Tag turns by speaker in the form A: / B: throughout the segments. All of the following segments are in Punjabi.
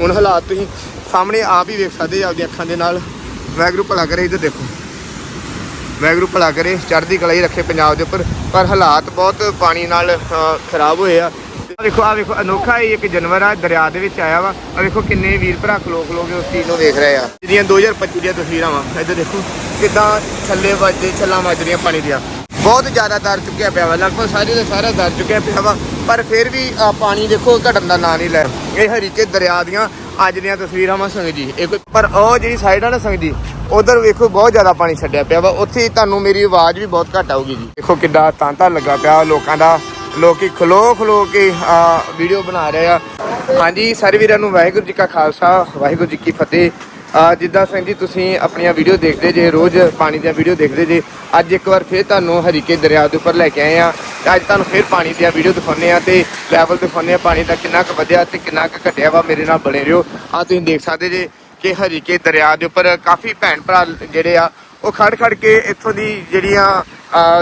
A: ਹੁਣ ਹਾਲਾਤ ਤੁਸੀਂ ਸਾਹਮਣੇ ਆਪ ਹੀ ਵੇਖ ਸਕਦੇ ਜੀ ਆਪਦੀਆਂ ਅੱਖਾਂ ਦੇ ਨਾਲ। ਵੈਗਰੂ ਭਲਾ ਕਰੇ ਇੱਧਰ ਦੇਖੋ। ਵੈਗਰੂ ਭਲਾ ਕਰੇ, ਚੜ੍ਹਦੀ ਕਲਾ ਹੀ ਰੱਖੇ ਪੰਜਾਬ ਦੇ ਉੱਪਰ। ਪਰ ਹਾਲਾਤ ਬਹੁਤ ਪਾਣੀ ਨਾਲ ਖਰਾਬ ਹੋਏ ਆ। ਦੇਖੋ ਵੇਖੋ ਆ ਵੇਖੋ ਅਨੋਖਾ ਹੀ ਇੱਕ ਜਾਨਵਰ ਆ, ਦਰਿਆ ਦੇ ਵਿੱਚ ਆਇਆ ਵਾ। ਆ ਵੇਖੋ ਕਿੰਨੇ ਵੀਰ ਭਰਾ ਲੋਕ ਖਲੋ ਉਸ ਚੀਜ਼ ਨੂੰ ਵੇਖ ਰਹੇ ਆ। ਜਿਹੜੀਆਂ 2025 ਦੀਆਂ ਤਸਵੀਰਾਂ ਵਾ, ਇੱਧਰ ਦੇਖੋ, ਕਿਦਾਂ ਛੱਲੇ ਵੱਜਦੇ, ਛੱਲਾਂ ਵੱਜ ਰਹੀਆਂ ਪਾਣੀ ਦੀਆਂ। ਬਹੁਤ ਜ਼ਿਆਦਾ ਦਰ ਚੁੱਕਿਆ ਪਿਆ ਵਾ, ਲਗਭਗ ਸਾਰੇ ਦਾ ਸਾਰਾ ਦਰ ਚੁੱਕਿਆ ਪਿਆ ਵਾ। ਪਰ ਫਿਰ ਵੀ ਪਾਣੀ ਦੇਖੋ ਘਟਣ ਦਾ ਨਾਂ ਨਹੀਂ ਲੈ ਇਹ ਹਰੀਕੇ ਦਰਿਆ ਦੀਆਂ ਅੱਜ ਦੀਆਂ ਤਸਵੀਰਾਂ ਵਾ ਸੰਗ ਜੀ। ਇਹ ਕੋਈ ਪਰ ਉਹ ਜਿਹੜੀ ਸਾਈਡ ਆ ਨਾ ਸੰਗ ਜੀ, ਉਧਰ ਵੇਖੋ ਬਹੁਤ ਜ਼ਿਆਦਾ ਪਾਣੀ ਛੱਡਿਆ ਪਿਆ ਵਾ। ਉੱਥੇ ਤੁਹਾਨੂੰ ਮੇਰੀ ਆਵਾਜ਼ ਵੀ ਬਹੁਤ ਘੱਟ ਆਊਗੀ ਜੀ। ਦੇਖੋ ਕਿੱਦਾਂ ਤਾਂਤਾ ਲੱਗਾ ਪਿਆ ਲੋਕਾਂ ਦਾ। ਲੋਕੀ ਖਲੋ ਖਲੋ ਕੇ ਵੀਡੀਓ ਬਣਾ ਰਹੇ ਆ। ਹਾਂਜੀ, ਸਾਰੇ ਵੀਰਾਂ ਨੂੰ ਵਾਹਿਗੁਰੂ ਜੀ ਕਾ ਖਾਲਸਾ, ਵਾਹਿਗੁਰੂ ਜੀ ਕੀ ਫਤਿਹ। ਆ ਜਿੱਦਾਂ ਸਿੰਘ ਜੀ ਤੁਸੀਂ ਆਪਣੀਆਂ ਵੀਡੀਓ ਦੇਖਦੇ ਜੇ, ਰੋਜ਼ ਪਾਣੀ ਦੀਆਂ ਵੀਡੀਓ ਦੇਖਦੇ ਜੇ, ਅੱਜ ਇੱਕ ਵਾਰ ਫੇਰ ਤੁਹਾਨੂੰ ਹਰੀਕੇ ਦਰਿਆ ਦੇ ਉੱਪਰ ਲੈ ਕੇ ਆਏ ਆ। ਤੇ ਅੱਜ ਤੁਹਾਨੂੰ ਫੇਰ ਪਾਣੀ ਦੀਆਂ ਵੀਡੀਓ ਦਿਖਾਉਂਦੇ ਆ ਤੇ ਲੈਵਲ ਦਿਖਾਉਂਦੇ ਆ ਪਾਣੀ ਦਾ ਕਿੰਨਾ ਕੁ ਵਧਿਆ ਤੇ ਕਿੰਨਾ ਕੁ ਘਟਿਆ ਵਾ, ਮੇਰੇ ਨਾਲ ਬਣੇ ਰਹੋ। ਆ ਤੁਸੀਂ ਦੇਖ ਸਕਦੇ ਜੇ ਕਿ ਹਰੀਕੇ ਦਰਿਆ ਦੇ ਉੱਪਰ ਕਾਫੀ ਭੈਣ ਭਰਾ ਜਿਹੜੇ ਆ, ਉਹ ਖੜ ਖੜ ਕੇ ਇੱਥੋਂ ਦੀ ਜਿਹੜੀਆਂ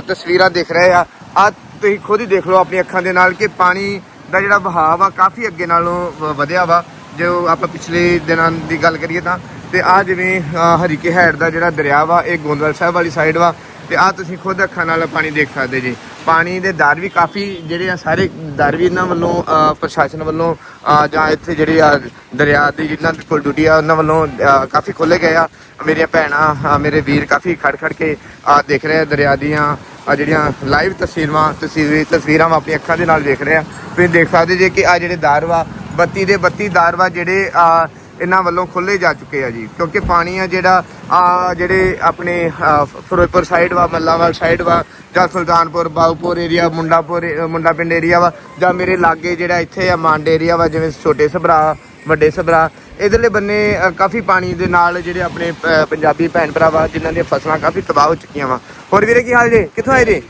A: ਤਸਵੀਰਾਂ ਦੇਖ ਰਹੇ ਆ। ਆ ਤੁਸੀਂ ਖੁਦ ਹੀ ਦੇਖ ਲਓ ਆਪਣੀ ਅੱਖਾਂ ਦੇ ਨਾਲ ਕਿ ਪਾਣੀ ਦਾ ਜਿਹੜਾ ਵਹਾਅ ਆ ਕਾਫੀ ਅੱਗੇ ਨਾਲੋਂ ਵ- ਵਧਿਆ ਵਾ। ਜੋ ਆਪਾਂ ਪਿਛਲੇ ਦਿਨਾਂ ਦੀ ਗੱਲ ਕਰੀਏ ਤਾਂ, ਤੇ ਆ ਜਿਵੇਂ ਹਰੀਕੇ ਹੈਡ ਦਾ ਜਿਹੜਾ ਦਰਿਆ ਵਾ, ਇਹ ਗੋਂਦਵਾਲ ਸਾਹਿਬ ਵਾਲੀ ਸਾਈਡ ਵਾ, ਤੇ ਆ ਤੁਸੀਂ ਖੁਦ ਅੱਖਾਂ ਨਾਲ ਪਾਣੀ ਦੇਖ ਸਕਦੇ ਜੀ। ਪਾਣੀ ਦੇ ਦਰ ਵੀ ਕਾਫੀ ਜਿਹੜੇ ਆ ਸਾਰੇ ਦਰ ਵੀ ਇਹਨਾਂ ਵੱਲੋਂ ਪ੍ਰਸ਼ਾਸਨ ਵੱਲੋਂ ਜਾਂ ਇੱਥੇ ਜਿਹੜੇ ਆ ਦਰਿਆ ਦੀ ਜਿਨ੍ਹਾਂ ਦੇ ਕੋਲ ਡਿਊਟੀ ਆ, ਉਹਨਾਂ ਵੱਲੋਂ ਕਾਫੀ ਖੋਲੇ ਗਏ ਆ। ਮੇਰੀਆਂ ਭੈਣਾਂ ਮੇਰੇ ਵੀਰ ਕਾਫੀ ਖੜ ਖੜ ਕੇ ਦੇਖ ਰਹੇ ਆ ਦਰਿਆ ਦੀਆਂ ਆ ਜਿਹੜੀਆਂ ਲਾਈਵ ਤਸਵੀਰਾਂ, ਤਸਵੀਰ, ਤਸਵੀਰਾਂ ਵਾ ਆਪਣੀ ਅੱਖਾਂ ਦੇ ਨਾਲ ਦੇਖ ਰਹੇ। ਆ ਤੁਸੀਂ ਦੇਖ ਸਕਦੇ ਜੇ ਕਿ ਆ ਜਿਹੜੇ ਦਰ ਵਾ, ਬੱਤੀ ਦੇ 32 ਦਰ ਵਾ ਜਿਹੜੇ ਇਹਨਾਂ ਵੱਲੋਂ ਖੁੱਲੇ ਜਾ ਚੁੱਕੇ ਆ ਜੀ ਕਿਉਂਕਿ ਪਾਣੀ ਆ ਜਿਹੜਾ ਆ ਜਿਹੜੇ ਆਪਣੇ ਫਿਰੋਜ਼ਪੁਰ ਸਾਈਡ ਵਾ ਮੱਲਾਵਾਲ ਸਾਈਡ ਵਾ ਜਾਂ ਸੁਲਤਾਨਪੁਰ ਬਾਉਪੁਰ ਏਰੀਆ ਮੁੰਡਾਪੁਰ ਮੁੰਡਾ ਪਿੰਡ ਏਰੀਆ ਵਾ ਜਾਂ ਮੇਰੇ ਲਾਗੇ ਜਿਹੜਾ ਇੱਥੇ ਆ ਮਾਂਡ ਏਰੀਆ ਵਾ ਜਿਵੇਂ ਛੋਟੇ ਸਭਰਾ ਵੱਡੇ ਸਭਰਾ ਇਧਰਲੇ ਬੰਨੇ ਕਾਫੀ ਪਾਣੀ ਦੇ ਨਾਲ ਜਿਹੜੇ ਆਪਣੇ ਪੰਜਾਬੀ ਭੈਣ ਭਰਾ ਵਾ ਜਿਨ੍ਹਾਂ ਦੀਆਂ ਫਸਲਾਂ ਕਾਫੀ ਤਬਾਹ ਹੋ ਚੁੱਕੀਆਂ ਵਾ। ਹੋਰ ਵੀਰੇ ਕੀ ਹਾਲ ਜੇ? ਕਿੱਥੋਂ ਆਏ ਜੇ?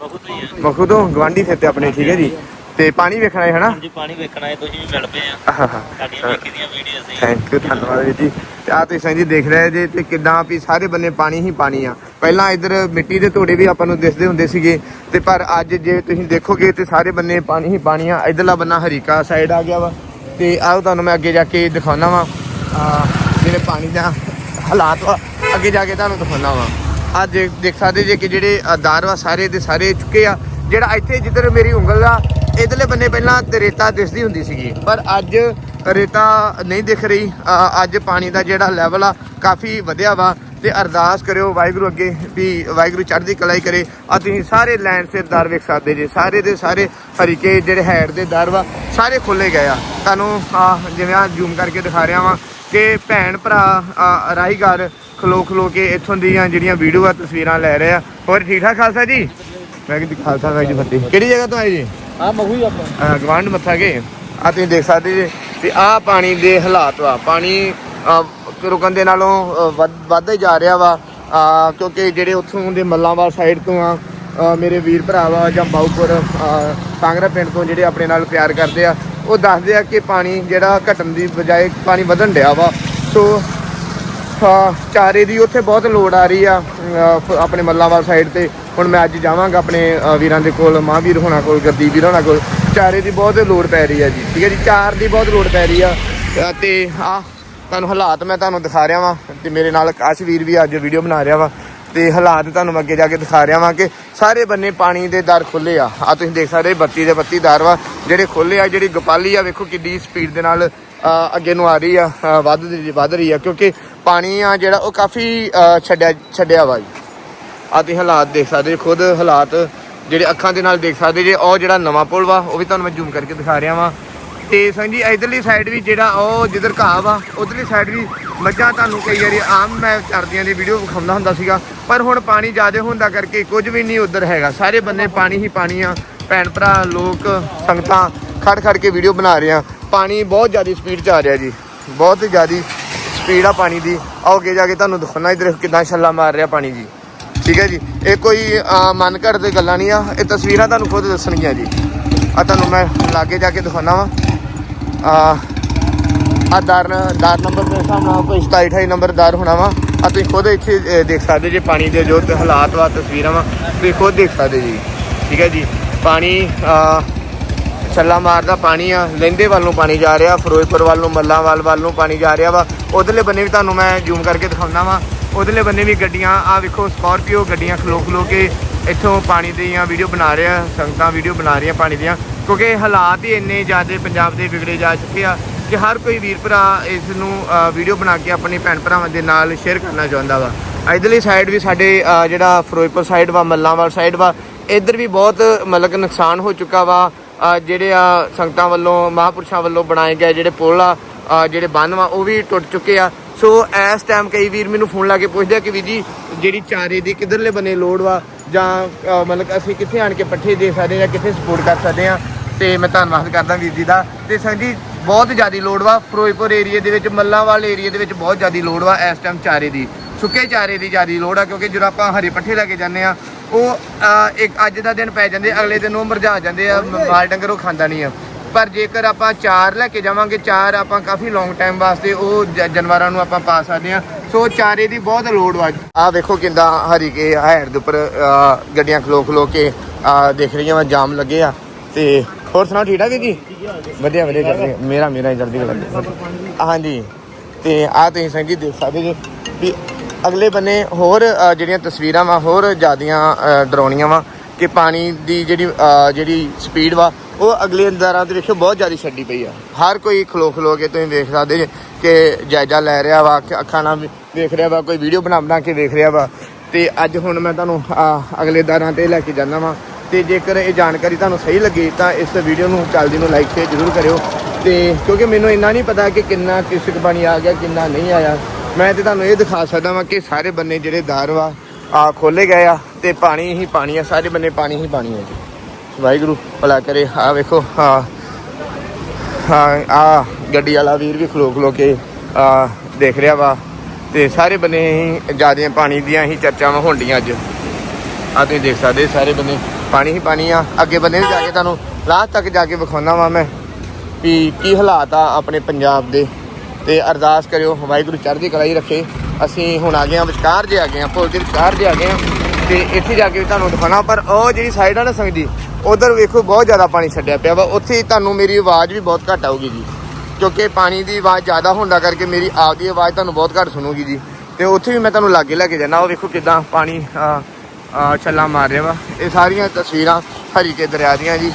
B: ਬਹੁਤ ਹੀ ਆ।
A: ਮਖੂ ਤੋਂ ਗਵਾਂਢੀ ਫਿਰ ਤੇ ਆਪਣੇ ਠੀਕ ਹੈ ਜੀ। ਤੇ ਪਾਣੀ ਵੇਖਣਾ ਹੈ ਹਨਾ?
B: ਹਾਂਜੀ ਪਾਣੀ ਵੇਖਣਾ ਹੈ ਤੁਸੀਂ ਵੀ ਮਿਲ ਪਏ ਆ। ਸਾਡੀਆਂ ਵੇਖੀ ਦੀਆਂ ਵੀਡੀਓ ਸੀ
A: ਥੈਂਕ ਯੂ ਧੰਨਵਾਦ ਵੀਰ ਜੀ। ਤੇ ਆ ਤੁਸੀਂ ਸੰਜੀ ਦੇਖ ਰਹੇ ਜੇ ਤੇ ਕਿਦਾਂ ਵੀ ਸਾਰੇ ਬੰਨੇ ਪਾਣੀ ਹੀ ਪਾਣੀ ਆ। ਪਹਿਲਾਂ ਇਧਰ ਮਿੱਟੀ ਦੇ ਧੋੜੇ ਵੀ ਆਪਾਂ ਨੂੰ ਦਿਸਦੇ ਹੁੰਦੇ ਸੀਗੇ। ਤੇ ਪਰ ਅੱਜ ਜੇ ਤੁਸੀਂ ਦੇਖੋਗੇ ਤੇ ਸਾਰੇ ਬੰਨੇ ਪਾਣੀ ਹੀ ਪਾਣੀ ਆ। ਇਧਰਲਾ ਬੰਨਾ ਹਰੀਕਾ ਸਾਈਡ ਆ ਗਿਆ ਵਾ। ਤੇ ਆਓ ਤੁਹਾਨੂੰ ਮੈਂ ਅੱਗੇ ਜਾ ਕੇ ਦਿਖਾਉਣਾ ਵਾ। ਜਿਹੜੇ ਪਾਣੀ ਦਾ ਹਾਲਾਤ ਵਾ ਅੱਗੇ ਜਾ ਕੇ ਤੁਹਾਨੂੰ ਦਿਖਾਉਣਾ ਵਾ। ਆ ਦੇਖ ਸਕਦੇ ਜੇ ਕਿ ਜਿਹੜੇ ਦਾਰ ਵਾ ਸਾਰੇ ਦੇ ਸਾਰੇ ਚੁੱਕੇ ਆ। ਜਿਹੜਾ ਇੱਥੇ ਜਿੱਧਰ ਮੇਰੀ ਉਂਗਲ ਆ ਇਧਰਲੇ ਬੰਨੇ ਪਹਿਲਾਂ ਤੇ ਰੇਤਾ ਦਿਸਦੀ ਹੁੰਦੀ ਸੀਗੀ ਪਰ ਅੱਜ ਰੇਤਾ ਨਹੀਂ ਦਿਖ ਰਹੀ। ਅੱਜ ਪਾਣੀ ਦਾ ਜਿਹੜਾ ਲੈਵਲ ਆ ਕਾਫੀ ਵਧਿਆ ਵਾ ਤੇ ਅਰਦਾਸ ਕਰਿਓ ਵਾਹਿਗੁਰੂ ਅੱਗੇ ਵੀ ਵਾਹਿਗੁਰੂ ਚੜ੍ਹਦੀ ਕਲਾਈ ਕਰੇ। ਆ ਤੁਸੀਂ ਸਾਰੇ ਲੈਂਡ ਸੇ ਦਰ ਵੇਖ ਸਕਦੇ ਜੇ ਸਾਰੇ ਦੇ ਸਾਰੇ ਹਰੀਕੇ ਜਿਹੜੇ ਹੈਡ ਦੇ ਦਰ ਵਾ ਸਾਰੇ ਖੋਲੇ ਗਏ ਆ। ਤੁਹਾਨੂੰ ਜਿਵੇਂ ਆ ਜ਼ੂਮ ਕਰਕੇ ਦਿਖਾ ਰਿਹਾ ਵਾਂ ਕਿ ਭੈਣ ਭਰਾ ਅ, ਰਾਹੀਗਰ ਖਲੋ ਖਲੋ ਕੇ ਇੱਥੋਂ ਦੀਆਂ ਜਿਹੜੀਆਂ ਵੀਡੀਓ ਆ ਤਸਵੀਰਾਂ ਲੈ ਰਹੇ ਆ। ਹੋਰ ਠੀਕ ਠਾਕ ਖਾਲਸਾ ਜੀ? ਮੈਂ ਕਿ ਖਾਲਸਾ ਵਾਹਿਗੁਰੂ ਜੀ ਫਤਿਹ। ਕਿਹੜੀ ਜਗ੍ਹਾ ਤੋਂ ਆਏ ਜੀ?
B: ਆ ਮਹੂ ਹੀ ਆਪਾਂ।
A: ਅਹ ਗਵਾਂਢ ਮੱਥਾ ਕੇ। ਆ ਤੁਸੀਂ ਦੇਖ ਸਕਦੇ ਜੀ। ਤੇ ਆ ਪਾਣੀ ਦੇ ਹਾਲਾਤ ਵਾ। ਪਾਣੀ ਰੁਕਣ ਦੇ ਨਾਲੋਂ ਵੱਧਦਾ ਹੀ ਜਾ ਰਿਹਾ ਵਾ। ਕਿਉਂਕਿ ਜਿਹੜੇ ਉੱਥੋਂ ਦੇ ਮੱਲਾਂਵਾਲ ਸਾਈਡ ਤੋਂ ਆ ਮੇਰੇ ਵੀਰ ਭਰਾ ਵਾ ਜਾਂ ਬਾਉਪੁਰ ਕਾਂਗਰਾ ਪਿੰਡ ਤੋਂ ਜਿਹੜੇ ਆਪਣੇ ਨਾਲ ਪਿਆਰ ਕਰਦੇ ਆ ਉਹ ਦੱਸਦੇ ਆ ਕਿ ਪਾਣੀ ਜਿਹੜਾ ਘਟਣ ਦੀ ਬਜਾਏ ਪਾਣੀ ਵਧਣ ਡਿਆ ਵਾ। ਸੋ ਹਾਂ ਚਾਰੇ ਦੀ ਉੱਥੇ ਬਹੁਤ ਲੋੜ ਆ ਰਹੀ ਆ ਫ- ਆਪਣੇ ਮੱਲਾਵਾਲ ਸਾਈਡ ਤੇ। ਹੁਣ ਮੈਂ ਅੱਜ ਜਾਵਾਂਗਾ ਆਪਣੇ ਵੀਰਾਂ ਦੇ ਕੋਲ, ਮਹਾਂਵੀਰ ਹੋਣਾ ਕੋਲ ਗੱਦੀ ਵੀਰ ਹੋਣਾ ਕੋਲ। ਚਾਰੇ ਦੀ ਬਹੁਤ ਲੋੜ ਪੈ ਰਹੀ ਆ ਜੀ, ਠੀਕ ਹੈ ਜੀ? ਚਾਰ ਦੀ ਬਹੁਤ ਲੋੜ ਪੈ ਰਹੀ ਆ। ਅਹ, ਤੇ ਆ, ਤੁਹਾਨੂੰ ਹਾਲਾਤ ਮੈਂ ਤੁਹਾਨੂੰ ਦਿਖਾ ਰਿਹਾ ਵਾਂ, ਤੇ ਮੇਰੇ ਨਾਲ ਆਕਾਸ਼ ਵੀਰ ਵੀ ਅੱਜ ਵੀਡੀਓ ਬਣਾ ਰਿਹਾ ਵਾ। ਤੇ ਹਾਲਾਤ ਤੁਹਾਨੂੰ ਅੱਗੇ ਜਾ ਕੇ ਦਿਖਾ ਰਿਹਾ ਵਾਂ ਕਿ ਸਾਰੇ ਬੰਨੇ ਪਾਣੀ ਦੇ ਦਰ ਖੁੱਲੇ ਆ। ਆ ਤੁਸੀਂ ਦੇਖ ਸਕਦੇ ਬੱਤੀ ਦੇ ਬੱਤੀ ਦਰ ਵਾ। ਜਿਹੜੇ ਖੁੱਲੇ ਆ, ਜਿਹੜੀ ਗੋਪਾਲੀ ਆ, ਵੇਖੋ ਕਿੱਡੀ ਸਪੀਡ ਦੇ ਨਾਲ ਅੱਗੇ ਨੂੰ ਆ ਰਹੀ ਆ ਵੱਧ ਦੀ- ਵੱਧ ਰਹੀ ਆ ਕਿਉਂਕਿ ਪਾਣੀ ਆ ਜਿਹੜਾ ਉਹ ਕਾਫੀ ਛੱਡਿਆ ਛੱਡਿਆ ਵਾ ਜੀ। ਆ ਤੁਸੀਂ ਹਾਲਾਤ ਦੇਖ ਸਕਦੇ ਜੀ, ਖੁਦ ਹਾਲਾਤ ਜਿਹੜੇ ਅੱਖਾਂ ਦੇ ਨਾਲ ਦੇਖ ਸਕਦੇ ਜੇ ਉਹ ਜਿਹੜਾ ਨਵਾਂ ਪੁਲ ਵਾ ਉਹ ਵੀ ਤੁਹਾਨੂੰ ਮੈਂ ਜ਼ੂਮ ਕਰਕੇ ਦਿਖਾ ਰਿਹਾ ਵਾਂ। ਤੇ ਸੰਗ ਜੀ ਇਧਰਲੀ ਸਾਈਡ ਵੀ ਜਿਹੜਾ ਉਹ ਜਿੱਧਰ ਘਾਹ ਵਾ ਉਧਰਲੀ ਸਾਈਡ ਵੀ ਮੱਝਾਂ ਤੁਹਾਨੂੰ ਕਈ ਵਾਰੀ ਆਮ ਮੈਂ ਚਰਦੀਆਂ ਦੀ ਵੀਡੀਓ ਵਿਖਾਉਂਦਾ ਹੁੰਦਾ ਸੀਗਾ ਪਰ ਹੁਣ ਪਾਣੀ ਜ਼ਿਆਦਾ ਹੁੰਦਾ ਕਰਕੇ ਕੁਝ ਵੀ ਨਹੀਂ ਉਧਰ ਹੈਗਾ। ਸਾਰੇ ਬੰਨੇ ਪਾਣੀ ਹੀ ਪਾਣੀ ਆ ਭੈਣ ਭਰਾ ਲੋਕ ਸੰਗਤਾਂ ਖੜ ਖੜ ਕੇ ਵੀਡੀਓ ਬਣਾ ਰਹੇ ਆ। ਪਾਣੀ ਬਹੁਤ ਜ਼ਿਆਦਾ ਸਪੀਡ 'ਚ ਆ ਰਿਹਾ ਜੀ। ਬਹੁਤ ਜ਼ਿਆਦਾ ਸਪੀਡ ਆ ਪਾਣੀ ਦੀ। ਆਓ ਅੱਗੇ ਜਾ ਕੇ ਤੁਹਾਨੂੰ ਦਿਖਾਉਣਾ ਇਧਰ ਕਿਦਾਂ ਛੱਲਾ ਮਾਰ ਰਿਹਾ ਪਾਣੀ ਜੀ। ਠੀਕ ਹੈ ਜੀ। ਇਹ ਕੋਈ ਮਨ ਘੜ ਦੀ ਗੱਲਾਂ ਨਹੀਂ ਆ। ਇਹ ਤਸਵੀਰਾਂ ਤੁਹਾਨੂੰ ਖੁਦ ਦੱਸਣਗੀਆਂ ਜੀ। ਆ ਤੁਹਾਨੂੰ ਮੈਂ ਲਾਗੇ ਜਾ ਕੇ ਦਿਖਾਉਣਾ ਵਾ। ਆ ਆ ਦਰ ਦਰ ਨੰਬਰ ਦੇ ਹਿਸਾਬ ਕੋਈ 27 28 ਨੰਬਰ ਦਰ ਹੋਣਾ ਵਾ। ਆ ਤੁਸੀਂ ਖੁਦ ਇੱਥੇ ਦੇਖ ਸਕਦੇ ਜੇ ਪਾਣੀ ਦੇ ਜੋ ਹਾਲਾਤ ਵਾ, ਤਸਵੀਰਾਂ ਵਾ। ਤੁਸੀਂ ਖੁਦ ਦੇਖ ਸਕਦੇ ਜੀ। ਠੀਕ ਹੈ ਜੀ। ਪਾਣੀ ਛੱਲਾ ਮਾਰਦਾ ਪਾਣੀ ਆ, ਲਹਿੰਦੇ ਵੱਲ ਨੂੰ ਪਾਣੀ ਜਾ ਰਿਹਾ, ਫਿਰੋਜ਼ਪੁਰ ਵੱਲ ਨੂੰ, ਮੱਲਾਂਵਾਲ ਵੱਲ ਨੂੰ ਪਾਣੀ ਜਾ ਰਿਹਾ ਵਾ। ਉਧਰਲੇ ਬੰਨੇ ਵੀ ਤੁਹਾਨੂੰ ਮੈਂ ਜ਼ੂਮ ਕਰਕੇ ਦਿਖਾਉਂਦਾ ਵਾ। ਉਧਰਲੇ ਬੰਨੇ ਵੀ ਗੱਡੀਆਂ, ਆ ਵੇਖੋ ਸਕਾਰਪੀਓ ਗੱਡੀਆਂ ਖਲੋ ਖਲੋ ਕੇ ਇੱਥੋਂ ਪਾਣੀ ਦੀਆਂ ਵੀਡੀਓ ਬਣਾ ਰਿਹਾ, ਸੰਗਤਾਂ ਵੀਡੀਓ ਬਣਾ ਰਹੀਆਂ ਪਾਣੀ ਦੀਆਂ। ਕਿਉਂਕਿ ਹਾਲਾਤ ਹੀ ਇੰਨੇ ਜ਼ਿਆਦਾ ਪੰਜਾਬ ਦੇ ਵਿਗੜੇ ਜਾ ਚੁੱਕੇ ਆ ਕਿ ਹਰ ਕੋਈ ਵੀਰ ਭਰਾ ਇਸ ਨੂੰ ਵੀਡੀਓ ਬਣਾ ਕੇ ਆਪਣੇ ਭੈਣ ਭਰਾਵਾਂ ਦੇ ਨਾਲ ਸ਼ੇਅਰ ਕਰਨਾ ਚਾਹੁੰਦਾ ਵਾ। ਇਧਰਲੀ ਸਾਈਡ ਵੀ ਸਾਡੇ ਜਿਹੜਾ ਫਿਰੋਜ਼ਪੁਰ ਸਾਈਡ ਵਾ, ਮੱਲਾਂਵਾਲ ਸਾਈਡ ਵਾ, ਇੱਧਰ ਵੀ ਬਹੁਤ, ਮਤਲਬ ਕਿ ਨੁਕਸਾਨ ਹੋ ਚੁੱਕਾ ਵਾ। ਜਿਹੜੇ ਆ ਸੰਗਤਾਂ ਵੱਲੋਂ, ਮਹਾਂਪੁਰਸ਼ਾਂ ਵੱਲੋਂ ਬਣਾਏ ਗਏ ਜਿਹੜੇ ਪੁਲ ਆ ਜਿਹੜੇ ਬੰਨ ਵਾ, ਉਹ ਵੀ ਟੁੱਟ ਚੁੱਕੇ ਆ। ਸੋ ਇਸ ਟਾਈਮ ਕਈ ਵੀਰ ਮੈਨੂੰ ਫੋਨ ਲਾ ਕੇ ਪੁੱਛਦੇ ਆ ਕਿ ਵੀ ਜੀ, ਜਿਹੜੀ ਚਾਰੇ ਦੀ ਕਿੱਧਰਲੇ ਬੰਨੇ ਲੋੜ ਵਾ? ਜਾਂ ਮਤਲਬ ਅਸੀਂ ਕਿੱਥੇ ਆਣ ਕੇ ਪੱਠੇ ਦੇ ਸਕਦੇ ਜਾਂ ਕਿੱਥੇ ਸਪੋਰਟ ਕਰ ਸਕਦੇ ਆ? ਤੇ ਮੈਂ ਧੰਨਵਾਦ ਕਰਦਾ ਵੀਰ ਜੀ ਦਾ। ਤੇ ਸੰਗ ਜੀ, ਬਹੁਤ ਜ਼ਿਆਦਾ ਲੋੜ ਵਾ। ਫਿਰੋਜ਼ਪੁਰ ਏਰੀਆ ਦੇ ਵਿੱਚ, ਮੱਲਾਂਵਾਲ ਏਰੀਆ ਦੇ ਵਿੱਚ ਬਹੁਤ ਜ਼ਿਆਦਾ ਲੋੜ ਵਾ ਇਸ ਟਾਈਮ ਚਾਰੇ ਦੀ। ਸੁੱਕੇ ਚਾਰੇ ਦੀ ਜ਼ਿਆਦੀ ਲੋੜ ਆ ਕਿਉਂਕਿ ਜਦੋਂ ਆਪਾਂ ਹਰੇ ਪੱਠੇ ਲੈ ਕੇ ਜਾਂਦੇ ਆ ਉਹ ਇੱਕ ਅੱਜ ਦਾ ਦਿਨ ਪੈ ਜਾਂਦੇ ਅਗਲੇ ਦਿਨ ਉਹ ਮੁਰਝਾ ਜਾਂਦੇ ਆ ਮਾਲ ਡੰਗਰ ਉਹ ਖਾਂਦਾ ਨਹੀਂ ਆ। ਪਰ ਜੇਕਰ ਆਪਾਂ ਚਾਰ ਲੈ ਕੇ ਜਾਵਾਂਗੇ ਚਾਰ ਆਪਾਂ ਕਾਫੀ ਲੌਂਗ ਟਾਈਮ ਵਾਸਤੇ ਉਹ ਜ- ਜਾਨਵਰਾਂ ਨੂੰ ਆਪਾਂ ਪਾ ਸਕਦੇ ਆ। ਸੋ ਚਾਰੇ ਦੀ ਬਹੁਤ ਲੋੜ ਵਾ। ਆ ਵੇਖੋ ਕਿੰਦਾ ਹਰੀ ਕੇ ਹੈਡ ਦੇ ਉੱਪਰ ਗੱਡੀਆਂ ਖਲੋ ਖਲੋ ਕੇ ਅ, ਦੇਖ ਰਹੀਆਂ ਵਾ ਜਾਮ ਲੱਗੇ ਆ। ਤੇ ਹੋਰ ਸੁਣਾਓ ਠੀਕ ਠਾਕ ਜੀ? ਵਧੀਆ ਵਧੀਆ ਚੱਲ ਮੇਰਾ ਮੇਰਾ ਹੀ ਜਲਦੀ ਹਾਂਜੀ। ਤੇ ਆ ਤੁਸੀਂ ਸੰਗੀ ਦੇਖ ਸਕਦੇ ਜੀ ਵੀ ਅਗਲੇ ਬੰਨੇ ਹੋਰ ਜਿਹੜੀਆਂ ਤਸਵੀਰਾਂ ਵਾ, ਹੋਰ ਜਿਆਦੀਆਂ ਡਰਾਉਣੀਆਂ ਵਾ ਕਿ ਪਾਣੀ ਦੀ ਜਿਹੜੀ ਜਿਹੜੀ ਸਪੀਡ ਵਾ, ਉਹ ਅਗਲੇ ਅੰਦਰਾਂ ਦੇ ਵੇਖੋ ਬਹੁਤ ਜ਼ਿਆਦਾ ਛੱਡੀ ਪਈ ਆ। ਹਰ ਕੋਈ ਖਲੋ ਖਲੋ ਕੇ ਤੁਸੀਂ ਵੇਖ ਸਕਦੇ ਜੇ ਕਿ ਜਾਇਜ਼ਾ ਲੈ ਰਿਹਾ ਵਾ, ਕਿ ਅੱਖਾਂ ਨਾਲ ਵੇਖ ਰਿਹਾ ਵਾ, ਕੋਈ ਵੀਡੀਓ ਬਣਾ ਬਣਾ ਕੇ ਵੇਖ ਰਿਹਾ ਵਾ। ਤੇ ਅੱਜ ਹੁਣ ਮੈਂ ਤੁਹਾਨੂੰ ਅਗਲੇ ਦਾਰਾਂ ਤੇ ਲੈ ਕੇ ਜਾਂਦਾ ਵਾਂ। ਤੇ ਜੇਕਰ ਇਹ ਜਾਣਕਾਰੀ ਤੁਹਾਨੂੰ ਸਹੀ ਲੱਗੀ ਤਾਂ ਇਸ ਵੀਡੀਓ ਨੂੰ ਚੱਲਦੀ ਨੂੰ ਲਾਈਕ ਸ਼ੇਅਰ ਜ਼ਰੂਰ ਕਰਿਓ। ਤੇ ਕਿਉਂਕਿ ਮੈਨੂੰ ਇੰਨਾ ਨਹੀਂ ਪਤਾ ਕਿ ਕਿੰਨਾ ਕਿਸਕ ਪਾਣੀ ਆ ਗਿਆ, ਕਿੰਨਾ ਨਹੀਂ ਆਇਆ। ਮੈਂ ਤੇ ਤੁਹਾਨੂੰ ਇਹ ਦਿਖਾ ਸਕਦਾ ਵਾਂ ਕਿ ਸਾਰੇ ਬੰਨੇ ਜਿਹੜੇ ਦਾਰ ਵਾ, ਆ ਖੋਲੇ ਗਏ ਆ ਤੇ ਪਾਣੀ ਹੀ ਪਾਣੀ ਆ, ਸਾਰੇ ਬੰਨੇ ਪਾਣੀ ਹੀ ਪਾਣੀ ਹੈ ਜੀ। ਵਾਹਿਗੁਰੂ, ਭਲਾ ਕਰੇ। ਆ ਵੇਖੋ ਹਾਂ ਹਾਂ ਆ ਗੱਡੀ ਵਾਲਾ ਵੀਰ ਵੀ ਖਲੋ ਖਲੋ ਕੇ, ਆ, ਦੇਖ ਰਿਹਾ ਵਾ ਤੇ ਸਾਰੇ ਬੰਨੇ ਹੀ ਜਿਆਦੀਆਂ ਪਾਣੀ ਦੀਆਂ ਹੀ ਚਰਚਾਵਾਂ ਹੁੰਦੀਆਂ ਅੱਜ। ਆ ਤੁਸੀਂ ਦੇਖ ਸਕਦੇ ਸਾਰੇ ਬੰਨੇ ਪਾਣੀ ਹੀ ਪਾਣੀ ਆ। ਅੱਗੇ ਬੰਨੇ ਵੀ ਜਾ ਕੇ ਤੁਹਾਨੂੰ ਲਾਸਟ ਤੱਕ ਜਾ ਕੇ ਵਿਖਾਉਣਾ ਵਾ ਮੈਂ ਵੀ ਕੀ ਹਾਲਾਤ ਆ ਆਪਣੇ ਪੰਜਾਬ ਦੇ। ਤੇ ਅਰਦਾਸ ਕਰਿਓ, ਵਾਹਿਗੁਰੂ ਚੜ੍ਹਦੀ ਕਲਾ ਹੀ ਰੱਖੇ। ਅਸੀਂ ਹੁਣ ਆ ਗਏ ਆ ਵਿਚਕਾਰ ਜੇ ਆ ਗਏ ਆ ਪੁਲ ਦੇ ਵਿਚਕਾਰ ਜੇ ਆ ਗਏ ਆ ਤੇ ਇੱਥੇ ਜਾ ਕੇ ਵੀ ਤੁਹਾਨੂੰ ਦਿਖਾਉਣਾ, ਪਰ ਉਹ ਜਿਹੜੀ ਸਾਈਡ ਆ ਨਾ ਸੰਗਦੀ ਉਧਰ ਵੇਖੋ ਬਹੁਤ ਜ਼ਿਆਦਾ ਪਾਣੀ ਛੱਡਿਆ ਪਿਆ ਵਾ। ਉੱਥੇ ਤੁਹਾਨੂੰ ਮੇਰੀ ਆਵਾਜ਼ ਵੀ ਬਹੁਤ ਘੱਟ ਆਊਗੀ ਜੀ। ਕਿਉਂਕਿ ਪਾਣੀ ਦੀ ਆਵਾਜ਼ ਜ਼ਿਆਦਾ ਹੁੰਦਾ ਕਰਕੇ ਮੇਰੀ ਆਪਦੀ ਆਵਾਜ਼ ਤੁਹਾਨੂੰ ਬਹੁਤ ਘੱਟ ਸੁਣੂਗੀ ਜੀ। ਤੇ ਉੱਥੇ ਵੀ ਮੈਂ ਤੁਹਾਨੂੰ ਲਾਗੇ ਲੈ ਕੇ ਜਾਣਾ ਉਹ ਵੇਖੋ ਕਿਦਾਂ ਪਾਣੀ ਛੱਲਾ ਮਾਰ ਰਿਹਾ ਵਾ। ਇਹ ਸਾਰੀਆਂ ਤਸਵੀਰਾਂ ਹਰੀਕੇ ਦਰਿਆ ਦੀਆਂ ਜੀ।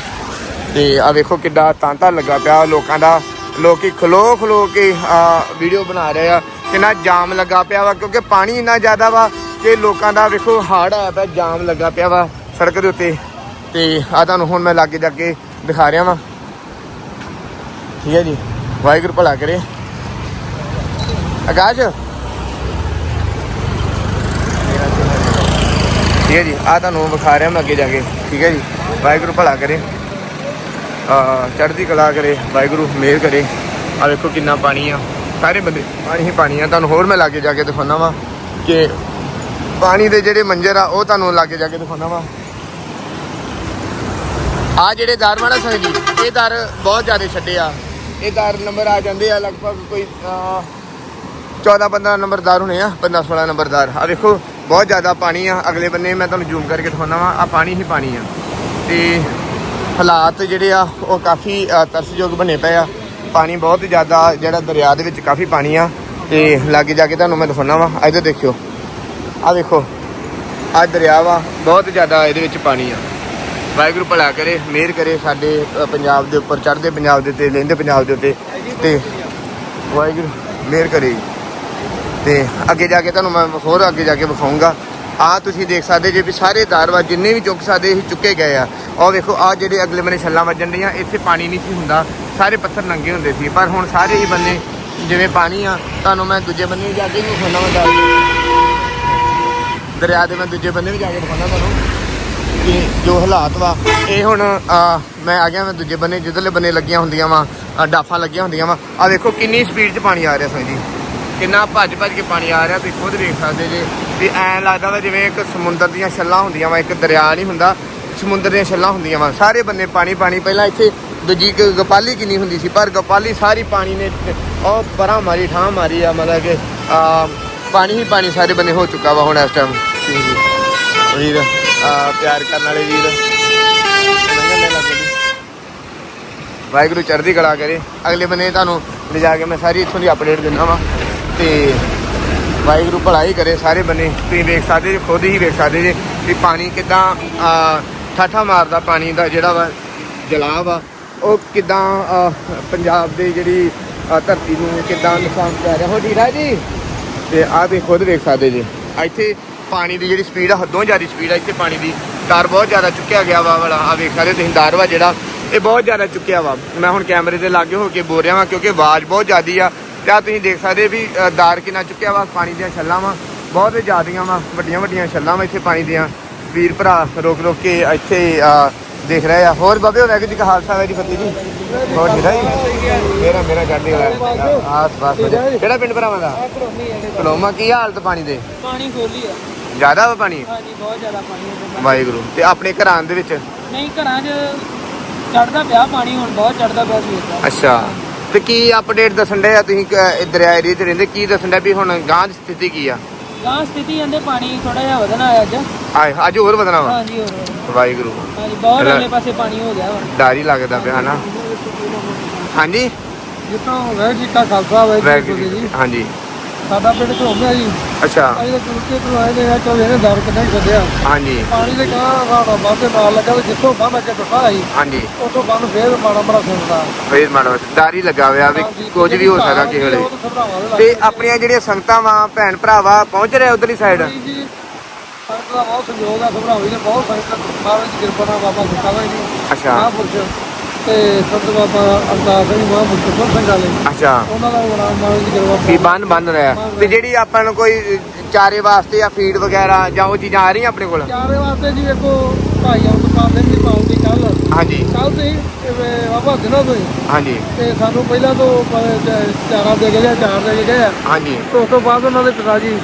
A: ਤੇ ਆ ਵੇਖੋ ਕਿੱਡਾ ਤਾਂਤਾ ਲੱਗਾ ਪਿਆ ਲੋਕਾਂ ਦਾ। ਲੋਕੀ ਖਲੋ ਖਲੋ ਕੇ ਆ ਵੀਡੀਓ ਬਣਾ ਰਹੇ ਆ। ਕਿੰਨਾ ਜਾਮ ਲੱਗਾ ਪਿਆ ਵਾ, ਕਿਉਂਕਿ ਪਾਣੀ ਇੰਨਾ ਜ਼ਿਆਦਾ ਵਾ ਕਿ ਲੋਕਾਂ ਦਾ ਵੇਖੋ ਹੜ ਆਇਆ ਪਿਆ, ਜਾਮ ਲੱਗਾ ਪਿਆ ਵਾ ਸੜਕ ਦੇ ਉੱਤੇ। ਤੇ ਆ ਤੁਹਾਨੂੰ ਹੁਣ ਮੈਂ ਲਾਗੇ ਜਾ ਕੇ ਦਿਖਾ ਰਿਹਾ ਵਾਂ। ਠੀਕ ਹੈ ਜੀ, ਵਾਹਿਗੁਰੂ ਭਲਾ ਕਰੇ। ਆਕਾਸ਼? ਠੀਕ ਹੈ ਜੀ ਆ ਤੁਹਾਨੂੰ ਵਿਖਾ ਰਿਹਾ ਮੈਂ ਅੱਗੇ ਜਾ ਕੇ। ਠੀਕ ਹੈ ਜੀ, ਵਾਹਿਗੁਰੂ ਭਲਾ ਕਰੇ। ਚੜ੍ਹਦੀ ਕਲਾ ਕਰੇ ਵਾਹਿਗੁਰੂ ਮਿਹਰ ਕਰੇ। ਆ ਵੇਖੋ ਕਿੰਨਾ ਪਾਣੀ ਆ। ਸਾਰੇ ਬੰਦੇ ਪਾਣੀ ਹੀ ਪਾਣੀ ਆ। ਤੁਹਾਨੂੰ ਹੋਰ ਮੈਂ ਲਾਗੇ ਜਾ ਕੇ ਦਿਖਾਉਣਾ ਵਾ ਕਿ ਪਾਣੀ ਦੇ ਜਿਹੜੇ ਮੰਜ਼ਰ ਆ ਉਹ ਤੁਹਾਨੂੰ ਲਾਗੇ ਜਾ ਕੇ ਦਿਖਾਉਣਾ ਵਾ। ਆ ਜਿਹੜੇ ਦਾਰ ਵਾਲਾ ਸਾਹਿਬ ਜੀ ਇਹ ਦਰ ਬਹੁਤ ਜ਼ਿਆਦਾ ਛੱਡੇ ਆ। ਇਹ ਦਾਰ ਨੰਬਰ ਆ ਜਾਂਦੇ ਆ ਲਗਭਗ ਕੋਈ ਅਹ, 14 15 ਨੰਬਰਦਾਰ ਹੋਣੇ ਆ 15 16 ਨੰਬਰਦਾਰ ਆ ਵੇਖੋ ਬਹੁਤ ਜ਼ਿਆਦਾ ਪਾਣੀ ਆ। ਅਗਲੇ ਬੰਨੇ ਮੈਂ ਤੁਹਾਨੂੰ ਜ਼ੂਮ ਕਰਕੇ ਦਿਖਾਉਣਾ ਵਾ। ਆ ਪਾਣੀ ਹੀ ਪਾਣੀ ਆ। ਤੇ ਹਾਲਾਤ ਜਿਹੜੇ ਆ, ਉਹ ਕਾਫੀ ਤਰਸਯੋਗ ਬਣੇ ਪਏ ਆ। ਪਾਣੀ ਬਹੁਤ ਜ਼ਿਆਦਾ, ਜਿਹੜਾ ਦਰਿਆ ਦੇ ਵਿੱਚ ਕਾਫੀ ਪਾਣੀ ਆ, ਤੇ ਲਾਗੇ ਜਾ ਕੇ ਤੁਹਾਨੂੰ ਮੈਂ ਦਿਖਾਉਣਾ ਵਾ। ਇੱਧਰ ਦੇਖਿਓ। ਆ ਵੇਖੋ ਆ ਦਰਿਆ ਵਾ, ਬਹੁਤ ਜ਼ਿਆਦਾ ਇਹਦੇ ਵਿੱਚ ਪਾਣੀ ਆ। ਵਾਹਿਗੁਰੂ ਭਲਾ ਕਰੇ, ਮਿਹਰ ਕਰੇ ਸਾਡੇ ਪੰਜਾਬ ਦੇ ਉੱਪਰ, ਚੜ੍ਹਦੇ ਪੰਜਾਬ ਦੇ ਉੱਤੇ ਲੈਂਦੇ ਪੰਜਾਬ ਦੇ ਉੱਤੇ, ਤੇ ਵਾਹਿਗੁਰੂ ਮਿਹਰ ਕਰੇ। ਤੇ ਅੱਗੇ ਜਾ ਕੇ ਤੁਹਾਨੂੰ ਮੈਂ ਹੋਰ ਅੱਗੇ ਜਾ ਕੇ ਵਿਖਾਉਂਗਾ ਆ ਤੁਸੀਂ ਦੇਖ ਸਕਦੇ ਜੇ ਵੀ ਸਾਰੇ ਦਾਰਵਾ ਜਿੰਨੇ ਵੀ ਚੁੱਕ ਸਕਦੇ ਸੀ ਚੁੱਕੇ ਗਏ ਆ। ਉਹ ਵੇਖੋ ਆ ਜਿਹੜੇ ਅਗਲੇ ਬੰਨੇ ਛੱਲਾਂ ਵੱਜਣ ਡੀਆਂ ਇੱਥੇ ਪਾਣੀ ਨਹੀਂ ਸੀ ਹੁੰਦਾ। ਸਾਰੇ ਪੱਥਰ ਨੰਗੇ ਹੁੰਦੇ ਸੀ। ਪਰ ਹੁਣ ਸਾਰੇ ਹੀ ਬੰਨੇ, ਜਿਵੇਂ ਪਾਣੀ ਆ, ਤੁਹਾਨੂੰ ਮੈਂ ਦੂਜੇ ਬੰਨੇ ਵੀ ਜਾ ਕੇ ਵੀ ਵਿਖਾਉਣਾ ਵਾ ਦਰਿਆ ਦੇ ਮੈਂ ਦੂਜੇ ਬੰਨੇ ਵੀ ਜਾ ਕੇ ਦਿਖਾਉਣਾ ਤੁਹਾਨੂੰ। ਕਿ ਜੋ ਹਾਲਾਤ ਵਾ, ਇਹ ਹੁਣ ਮੈਂ ਆ ਗਿਆ ਮੈਂ ਦੂਜੇ ਬੰਨੇ, ਜਿੱਧਰਲੇ ਬੰਨੇ ਲੱਗੀਆਂ ਹੁੰਦੀਆਂ ਵਾ ਡਾਫਾਂ ਲੱਗੀਆਂ ਹੁੰਦੀਆਂ ਵਾ। ਆ ਦੇਖੋ ਕਿੰਨੀ ਸਪੀਡ 'ਚ ਪਾਣੀ ਆ ਰਿਹਾ ਸਾਂ ਜੀ। ਕਿੰਨਾ ਭੱਜ ਭੱਜ ਕੇ ਪਾਣੀ ਆ ਰਿਹਾ ਤੁਸੀਂ ਖੁਦ ਵੇਖ ਸਕਦੇ ਜੇ। ਵੀ ਐਂ ਲੱਗਦਾ ਵਾ ਜਿਵੇਂ ਇੱਕ ਸਮੁੰਦਰ ਦੀਆਂ ਛੱਲਾਂ ਹੁੰਦੀਆਂ ਵਾ, ਇੱਕ ਦਰਿਆ ਨਹੀਂ ਹੁੰਦਾ। ਸਮੁੰਦਰ ਦੀਆਂ ਛੱਲਾਂ ਹੁੰਦੀਆਂ ਵਾ। ਸਾਰੇ ਬੰਨੇ ਪਾਣੀ ਪਾਣੀ। ਪਹਿਲਾਂ ਇੱਥੇ ਦੂਜੀ ਇੱਕ ਗੋਪਾਲੀ ਕਿੰਨੀ ਹੁੰਦੀ ਸੀ, ਪਰ ਗੋਪਾਲੀ ਸਾਰੀ ਪਾਣੀ ਨੇ ਉਹ ਪਰਾਂ ਮਾਰੀ, ਠਾਂ ਮਾਰੀ ਆ, ਮਤਲਬ ਕਿ ਪਾਣੀ ਹੀ ਪਾਣੀ ਸਾਰੇ ਬੰਨੇ ਹੋ ਚੁੱਕਾ ਵਾ ਹੁਣ ਇਸ ਟਾਈਮ ਵੀਰ ਪਿਆਰ ਕਰਨ ਵਾਲੇ ਵੀਰ। ਵਾਹਿਗੁਰੂ ਚੜ੍ਹਦੀ ਕਲਾ ਕਰੇ। ਅਗਲੇ ਬੰਨੇ ਤੁਹਾਨੂੰ ਲਿਜਾ ਕੇ ਮੈਂ ਸਾਰੀ ਇੱਥੋਂ ਦੀ ਅਪਡੇਟ ਦਿੰਦਾ ਵਾਂ। ਤੇ ਵਾਹਿਗੁਰੂ ਭਲਾ ਹੀ ਕਰੇ ਸਾਰੇ ਬੰਨੇ। ਤੁਸੀਂ ਵੇਖ ਸਕਦੇ ਜੀ, ਖੁਦ ਹੀ ਵੇਖ ਸਕਦੇ ਜੇ ਵੀ ਪਾਣੀ ਕਿਦਾਂ ਠਾਠਾ ਮਾਰਦਾ ਪਾਣੀ ਦਾ ਜਿਹੜਾ ਵਾ ਜਲਾਬ ਆ ਉਹ ਕਿਦਾਂ ਪੰਜਾਬ ਦੇ ਜਿਹੜੀ ਧਰਤੀ ਨੂੰ ਕਿਦਾਂ ਨੁਕਸਾਨ ਪਹੁੰਚਾ ਰਿਹਾ। ਹੋ ਢੀਰਾ ਜੀ? ਤੇ ਆਹ ਤੁਸੀਂ ਖੁਦ ਵੇਖ ਸਕਦੇ ਜੀ। ਇੱਥੇ ਪਾਣੀ ਦੀ ਜਿਹੜੀ ਸਪੀਡ ਆ, ਹੱਦੋਂ ਜ਼ਿਆਦਾ ਸਪੀਡ ਆ ਇੱਥੇ ਪਾਣੀ ਦੀ। ਦਰ ਬਹੁਤ ਜ਼ਿਆਦਾ ਚੁੱਕਿਆ ਗਿਆ ਵਾ ਵਾਲਾ। ਆ ਵੇਖ ਸਕਦੇ ਤੁਸੀਂ ਦਰ ਵਾ ਜਿਹੜਾ, ਇਹ ਬਹੁਤ ਜ਼ਿਆਦਾ ਚੁੱਕਿਆ ਵਾ। ਮੈਂ ਹੁਣ ਕੈਮਰੇ ਦੇ ਲਾਗੇ ਹੋ ਕੇ ਬੋਲ ਰਿਹਾ ਵਾਂ ਕਿਉਂਕਿ ਆਵਾਜ਼ ਬਹੁਤ ਜ਼ਿਆਦੀ ਆ। ਤੇ ਆਹ ਤੁਸੀਂ ਦੇਖ ਸਕਦੇ ਵੀ ਦਾਰ ਕਿੰਨਾ ਚੁੱਕਿਆ ਵਾ ਪਾਣੀ ਦੀਆਂ ਛੱਲਾਂ ਵਾ ਬਹੁਤ ਜ਼ਿਆਦੀਆਂ ਵਾ ਵੱਡੀਆਂ ਵੱਡੀਆਂ ਛੱਲਾਂ ਵਾ ਇੱਥੇ ਪਾਣੀ ਦੀਆਂ। ਵੀਰ ਭਰਾ ਰੋਕ ਰੋਕ ਕੇ ਇੱਥੇ ਦੇਖ ਰਹੇ ਆ। ਹੋਰ ਬਾਬੇ ਜੀ ਕਾ ਖਾਲਸਾ ਵਾਹਿਗੁਰੂ ਜੀ ਕੀ ਫਤਿਹ ਜੀ। ਹੋਰ ਆ ਜੀ? ਮੇਰਾ ਮੇਰਾ ਚੜ੍ਹਦੀ ਵਾਲਾ ਆਸ ਪਾਸ। ਕਿਹੜਾ ਪਿੰਡ ਭਰਾਵਾਂ ਦਾ? ਕਲੋਮਾ ਕੀ ਹਾਲਤ ਪਾਣੀ ਦੇ?
C: ਪਾਣੀ ਖੋਲੀ ਆ।
A: ਜ਼ਿਆਦਾ ਵਾ ਪਾਣੀ?
C: ਹਾਂਜੀ ਬਹੁਤ ਜ਼ਿਆਦਾ ਪਾਣੀ
A: ਵਾਹਿਗੁਰੂ। ਤੇ ਆਪਣੇ ਘਰਾਂ ਦੇ ਵਿੱਚ?
C: ਨਹੀਂ ਘਰਾਂ 'ਚ ਚੜਦਾ ਪਿਆ ਪਾਣੀ ਹੁਣ ਬਹੁਤ ਚੜਦਾ ਪਿਆ ਸਵੇਰ ਦਾ।
A: ਅੱਛਾ। ਤੇ ਕੀ ਅਪਡੇਟ ਦੱਸਣ ਦੇ ਆ ਤੁਸੀਂ ਕ- ਇਹ ਦਰਿਆ ਏਰੀਏ 'ਚ ਰਹਿੰਦੇ? ਕੀ ਦੱਸਣ ਦੇ ਵੀ ਹੁਣ ਗਾਂ ਦੀ ਸਥਿਤੀ ਕੀ ਆ?
C: ਗਾਂ ਸਥਿਤੀ ਜਾਂਦੇ ਪਾਣੀ ਥੋੜਾ ਜਿਹਾ ਵਧਣਾ ਹੈ ਅੱਜ।
A: ਆਏ ਅੱਜ ਹੋਰ ਵਧਣਾ ਵਾ?
C: ਹਾਂਜੀ ਹੋਰ
A: ਵਾਹਿਗੁਰੂ।
C: ਹਾਂਜੀ ਬਹੁਤ ਅਗਲੇ ਪਾਸੇ ਪਾਣੀ ਹੋ ਗਿਆ ਵਾ।
A: ਡਰ ਹੀ ਲੱਗਦਾ ਪਿਆ ਹਨਾ? ਹਾਂਜੀ?
C: ਜਿੱਥੋਂ ਵੈਰ ਜੀ ਕਾ ਖਾਲਸਾ
A: ਵਾਹਿਗੁਰੂ ਜੀ। ਹਾਂਜੀ।
C: ਸਾਡਾ ਪਿੰਡ ਘੋਮਿਆ ਜੀ।
A: ਅੱਛਾ।
C: ਅਸੀਂ ਤਾਂ ਤੁਰਕੇ ਤੋਂ ਆਏ ਨੇ ਚਲ ਇਹਨੇ ਦਰ ਹੀ ਛੱਡਿਆ
A: ਹਾਂਜੀ।
C: ਪਾਣੀ ਦੇ ਕਾ ਸਾਡਾ ਬਾਤੇ ਨਾਲ ਲੱਗਾ ਤੇ ਜਿੱਥੋਂ ਬੰਨ ਕੇ ਟੁੱਟਾ ਸੀ
A: ਹਾਂਜੀ।
C: ਉਥੋਂ ਬੰਨ ਫੇਰ ਮਾੜਾ ਮਾੜਾ ਸੁਣਦਾ
A: ਫੇਰ ਮਾੜਾ ਹੀ ਲੱਗਾ ਹੋਇਆ ਵੀ ਕੁਝ ਵੀ ਹੋ ਸਕਦਾ ਕਿਸੇ ਵੇਲੇ। ਤੇ ਆਪਣੀਆਂ ਜਿਹੜੀਆਂ ਸੰਗਤਾਂ ਵਾ ਭੈਣ ਭਰਾਵਾ ਪਹੁੰਚ ਰਹੇ ਉਧਰਲੀ ਸਾਈਡ
C: ਜੀ ਸੰਗਤ ਦਾ ਬਹੁਤ ਸਹਿਯੋਗ ਆ ਘਬਰਾਵੀ ਨੇ ਬਹੁਤ ਸੰਗਤ ਮਹਾਰਾਜ ਦੀ ਕਿਰਪਾ ਨਾਲ ਬਾਬਾ ਸੁੱਤਾ ਵਾ ਜੀ।
A: ਅੱਛਾ।
C: ਮਹਾਂਪੁਰਸ਼। ਤੇ ਸੰਤ ਬਾਬਾ ਅਰਦਾਸ ਸਿੰਘ ਮਹਾਂਪੁਰਸ਼ ਸੁਰ ਸਿੰਘ ਵਾਲੇ।
A: ਅੱਛਾ।
C: ਉਹਨਾਂ ਦਾ ਬੜਾ ਮਹਾਰਾਜ ਦੀ ਕਿਰਪਾ
A: ਵੀ ਬੰਨ ਬੰਨ ਰਿਹਾ। ਤੇ ਜਿਹੜੀ ਆਪਾਂ ਨੂੰ ਕੋਈ ਚਾਰੇ ਵਾਸਤੇ ਜਾਂ ਫੀਡ ਵਗੈਰਾ ਜਾਂ ਉਹ ਚੀਜ਼ਾਂ ਆ ਰਹੀਆਂ ਆਪਣੇ ਕੋਲ?
C: ਚਾਰੇ ਵਾਸਤੇ ਜੀ ਵੇਖੋ ਭਾਈ ਆਉਂ ਦੁਕਾਨ ਦੇ ਵੀ ਪਾਉਂਦੀ ਕੱਲ
A: ਹਾਂਜੀ
C: ਕੱਲ ਤੇ ਬਾਬਾ ਦਿਨੋਂ ਤੋਂ ਹੀ।
A: ਹਾਂਜੀ।
C: ਤੇ ਸਾਨੂੰ ਪਹਿਲਾਂ ਤੋਂ ਪ- ਚ- ਚਾਰਾ ਦੇ ਕੇ ਗਿਆ ਚਾਰ ਦੇ ਕੇ ਗਏ। ਆ।
A: ਹਾਂਜੀ।
C: ਤੇ ਉਸ ਤੋਂ ਬਾਅਦ ਉਹਨਾਂ ਦੇ ਪਿਤਾ ਜੀ।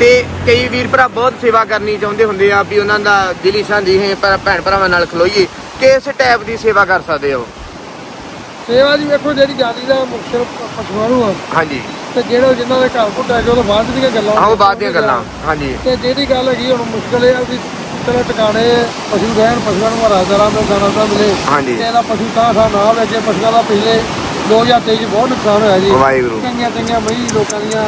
A: ਤੇ ਕਈ ਵੀਰ ਭਰਾ ਬਹੁਤ ਸੇਵਾ ਕਰਨੀ ਚਾਹੁੰਦੇ ਹੁੰਦੇ ਆ ਵੀ ਉਹਨਾਂ ਦਾ ਦਿਲੀ ਸਾਂਝੀ ਹੈ ਪਰ ਭੈਣ ਭਰਾਵਾਂ ਨਾਲ ਖਲੋਈਏ। ਕਿਸ ਟਾਈਪ ਦੀ ਸੇਵਾ ਕਰ ਸਕਦੇ ਹੋ?
C: ਸੇਵਾ ਜੀ ਵੇਖੋ ਜਿਹੜੀ ਜਾਤੀ ਦਾ ਮੁਖਸਰ ਪਸ਼ੂਆਂ ਨੂੰ ਆ
A: ਹਾਂਜੀ।
C: ਤੇ ਜਿਹੜੇ ਜਿਨ੍ਹਾਂ ਦੇ ਘਰ ਘੁੱਟਾ ਗਏ ਉਹ ਬਾਅਦ ਦੀਆਂ ਗੱਲਾਂ
A: ਆਓ ਬਾਅਦ ਦੀਆਂ ਗੱਲਾਂ ਹਾਂਜੀ।
C: ਤੇ ਜਿਹੜੀ ਗੱਲ ਹੈਗੀ ਹੁਣ ਮੁਸ਼ਕਲ ਇਹ ਆ ਵੀ ਚਲੋ ਟਿਕਾਣੇ ਪਸ਼ੂ ਰਹਿਣ ਪਸ਼ੂਆਂ ਨੂੰ ਹਰਾ ਚਾਰਾ ਮਿਲ ਦਾਣਾ ਤਾਂ ਮਿਲੇ
A: ਹਾਂਜੀ।
C: ਤੇ ਇਹਦਾ ਪਸ਼ੂ ਤਾਂ ਸਾ ਨਾ ਵੇਚੇ ਪਸ਼ੂਆਂ ਦਾ ਪਿਛਲੇ 2023 ਚ ਬਹੁਤ ਨੁਕਸਾਨ ਹੋਇਆ ਜੀ।
A: ਵਾਹਿਗੁਰੂ।
C: ਚੰਗੀਆਂ ਚੰਗੀਆਂ ਮਈ ਲੋਕਾਂ ਦੀਆਂ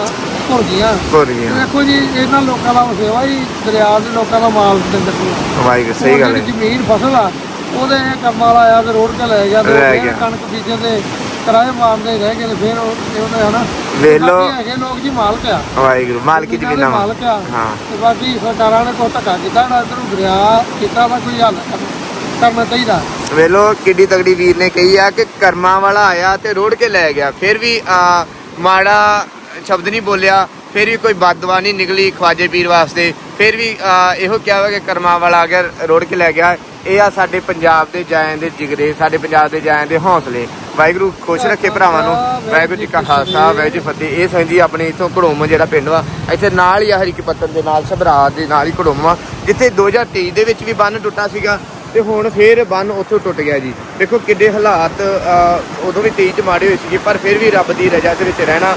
C: ਭੁੱਲ ਗਈਆਂ
A: ਰਹੀ ਹੈ
C: ਦੇਖੋ ਜੀ ਇਹਨਾਂ ਲੋਕਾਂ ਦਾ ਸੇਵਾ ਹੀ ਦਰਿਆ ਦੇ ਲੋਕਾਂ ਦਾ ਮਾਲ ਦੇ ਦਿੱਤੀ
A: ਵਾਹਿਗੁਰੂ ਸਹੀ ਗੱਲ ਹੈ।
C: ਜ਼ਮੀਨ ਫਸਲ ਆ ਉਹਦੇ ਕੰਮ ਵਾਲਾ ਆਇਆ ਤੇ ਰੋਡ ਤੇ ਲੈ ਗਿਆ ਤੇ ਫਿਰ
A: ਗਿਆ।
C: ਕਣਕ ਬੀਜਣ ਦੇ ਕਿਰਾਏ ਮਾਰਦੇ ਰਹਿ ਗਏ ਤੇ ਫਿਰ ਉਹ ਉਹਨੇ ਹਨਾ
A: ਵੇਖ ਲਓ।
C: ਬਾਕੀ ਹੈਗੇ ਲੋਕ ਜੀ ਮਾਲਕ ਆ।
A: ਵਾਹਿਗੁਰੂ ਮਾਲਕੀ
C: ਦੇ
A: ਜ਼ਮੀਨਾਂ ਵਾ।
C: ਮਾਲਕ ਆ।
A: ਹਾਂ।
C: ਤੇ ਬਾਕੀ ਸਰਕਾਰਾਂ ਨੇ ਕੋਈ ਧੱਕਾ ਕੀਤਾ ਨਾ ਇਧਰੋਂ ਦਰਿਆ ਕੀਤਾ ਦਾ ਕੋਈ ਹੱਲ। ਕਰ- ਕਰਨਾ ਚਾਹੀਦਾ
A: ਵੇਲੋ ਕਿੱਡੀ ਤਗੜੀ ਵੀਰ ਨੇ ਕਹੀ ਆ ਕਿ ਕਰਮਾਂ ਵਾਲਾ ਆਇਆ ਤੇ ਰੋੜ ਕੇ ਲੈ ਗਿਆ। ਫਿਰ ਵੀ ਆ, ਮਾੜਾ ਸ਼ਬਦ ਨਹੀਂ ਬੋਲਿਆ ਫਿਰ ਵੀ ਕੋਈ ਬਦਦੁਆ ਨਹੀਂ ਨਿਕਲੀ ਖਵਾਜੇ ਪੀਰ ਵਾਸਤੇ। ਫਿਰ ਵੀ ਆ, ਇਹੋ ਕਿਹਾ ਵਾ ਕਿ ਕਰਮਾਂ ਵਾਲਾ ਗਿਆ ਰੋੜ ਕੇ ਲੈ ਗਿਆ। ਇਹ ਆ ਸਾਡੇ ਪੰਜਾਬ ਦੇ ਜਾਇਆਂ ਦੇ ਜਿਗਰੇ ਸਾਡੇ ਪੰਜਾਬ ਦੇ ਜਾਇਆਂ ਦੇ ਹੌਸਲੇ। ਵਾਹਿਗੁਰੂ ਖੁਸ਼ ਰੱਖੇ ਭਰਾਵਾਂ ਨੂੰ। ਵਾਹਿਗੁਰੂ ਜੀ ਕਾ ਖਾਲਸਾ ਵਾਹਿਗੁਰੂ ਜੀ ਫਤਿਹ। ਇਹ ਸੰਜੀ ਆਪਣੇ ਇਥੋਂ ਘੜੋਮ ਜਿਹੜਾ ਪਿੰਡ ਵਾ ਇੱਥੇ ਨਾਲ ਹੀ ਆ ਹਰੀਕੇ ਪੱਤਨ ਦੇ ਨਾਲ ਸਭਰਾ ਦੇ ਨਾਲ ਹੀ ਘੜੋਮ ਵਾ ਜਿੱਥੇ 2023 ਦੇ ਵਿੱਚ ਵੀ ਬੰਨ ਟੁੱਟਾ ਸੀਗਾ ਤੇ ਹੁਣ ਫੇਰ ਬੰਨ ਉੱਥੋਂ ਟੁੱਟ ਗਿਆ ਜੀ। ਦੇਖੋ ਕਿੱਡੇ ਹਾਲਾਤ ਉਦੋਂ ਵੀ 23 ਚ ਮਾੜੇ ਹੋਏ ਸੀਗੇ ਪਰ ਫਿਰ ਵੀ ਰੱਬ ਦੀ ਰਜ਼ਾ ਦੇ ਵਿੱਚ ਰਹਿਣਾ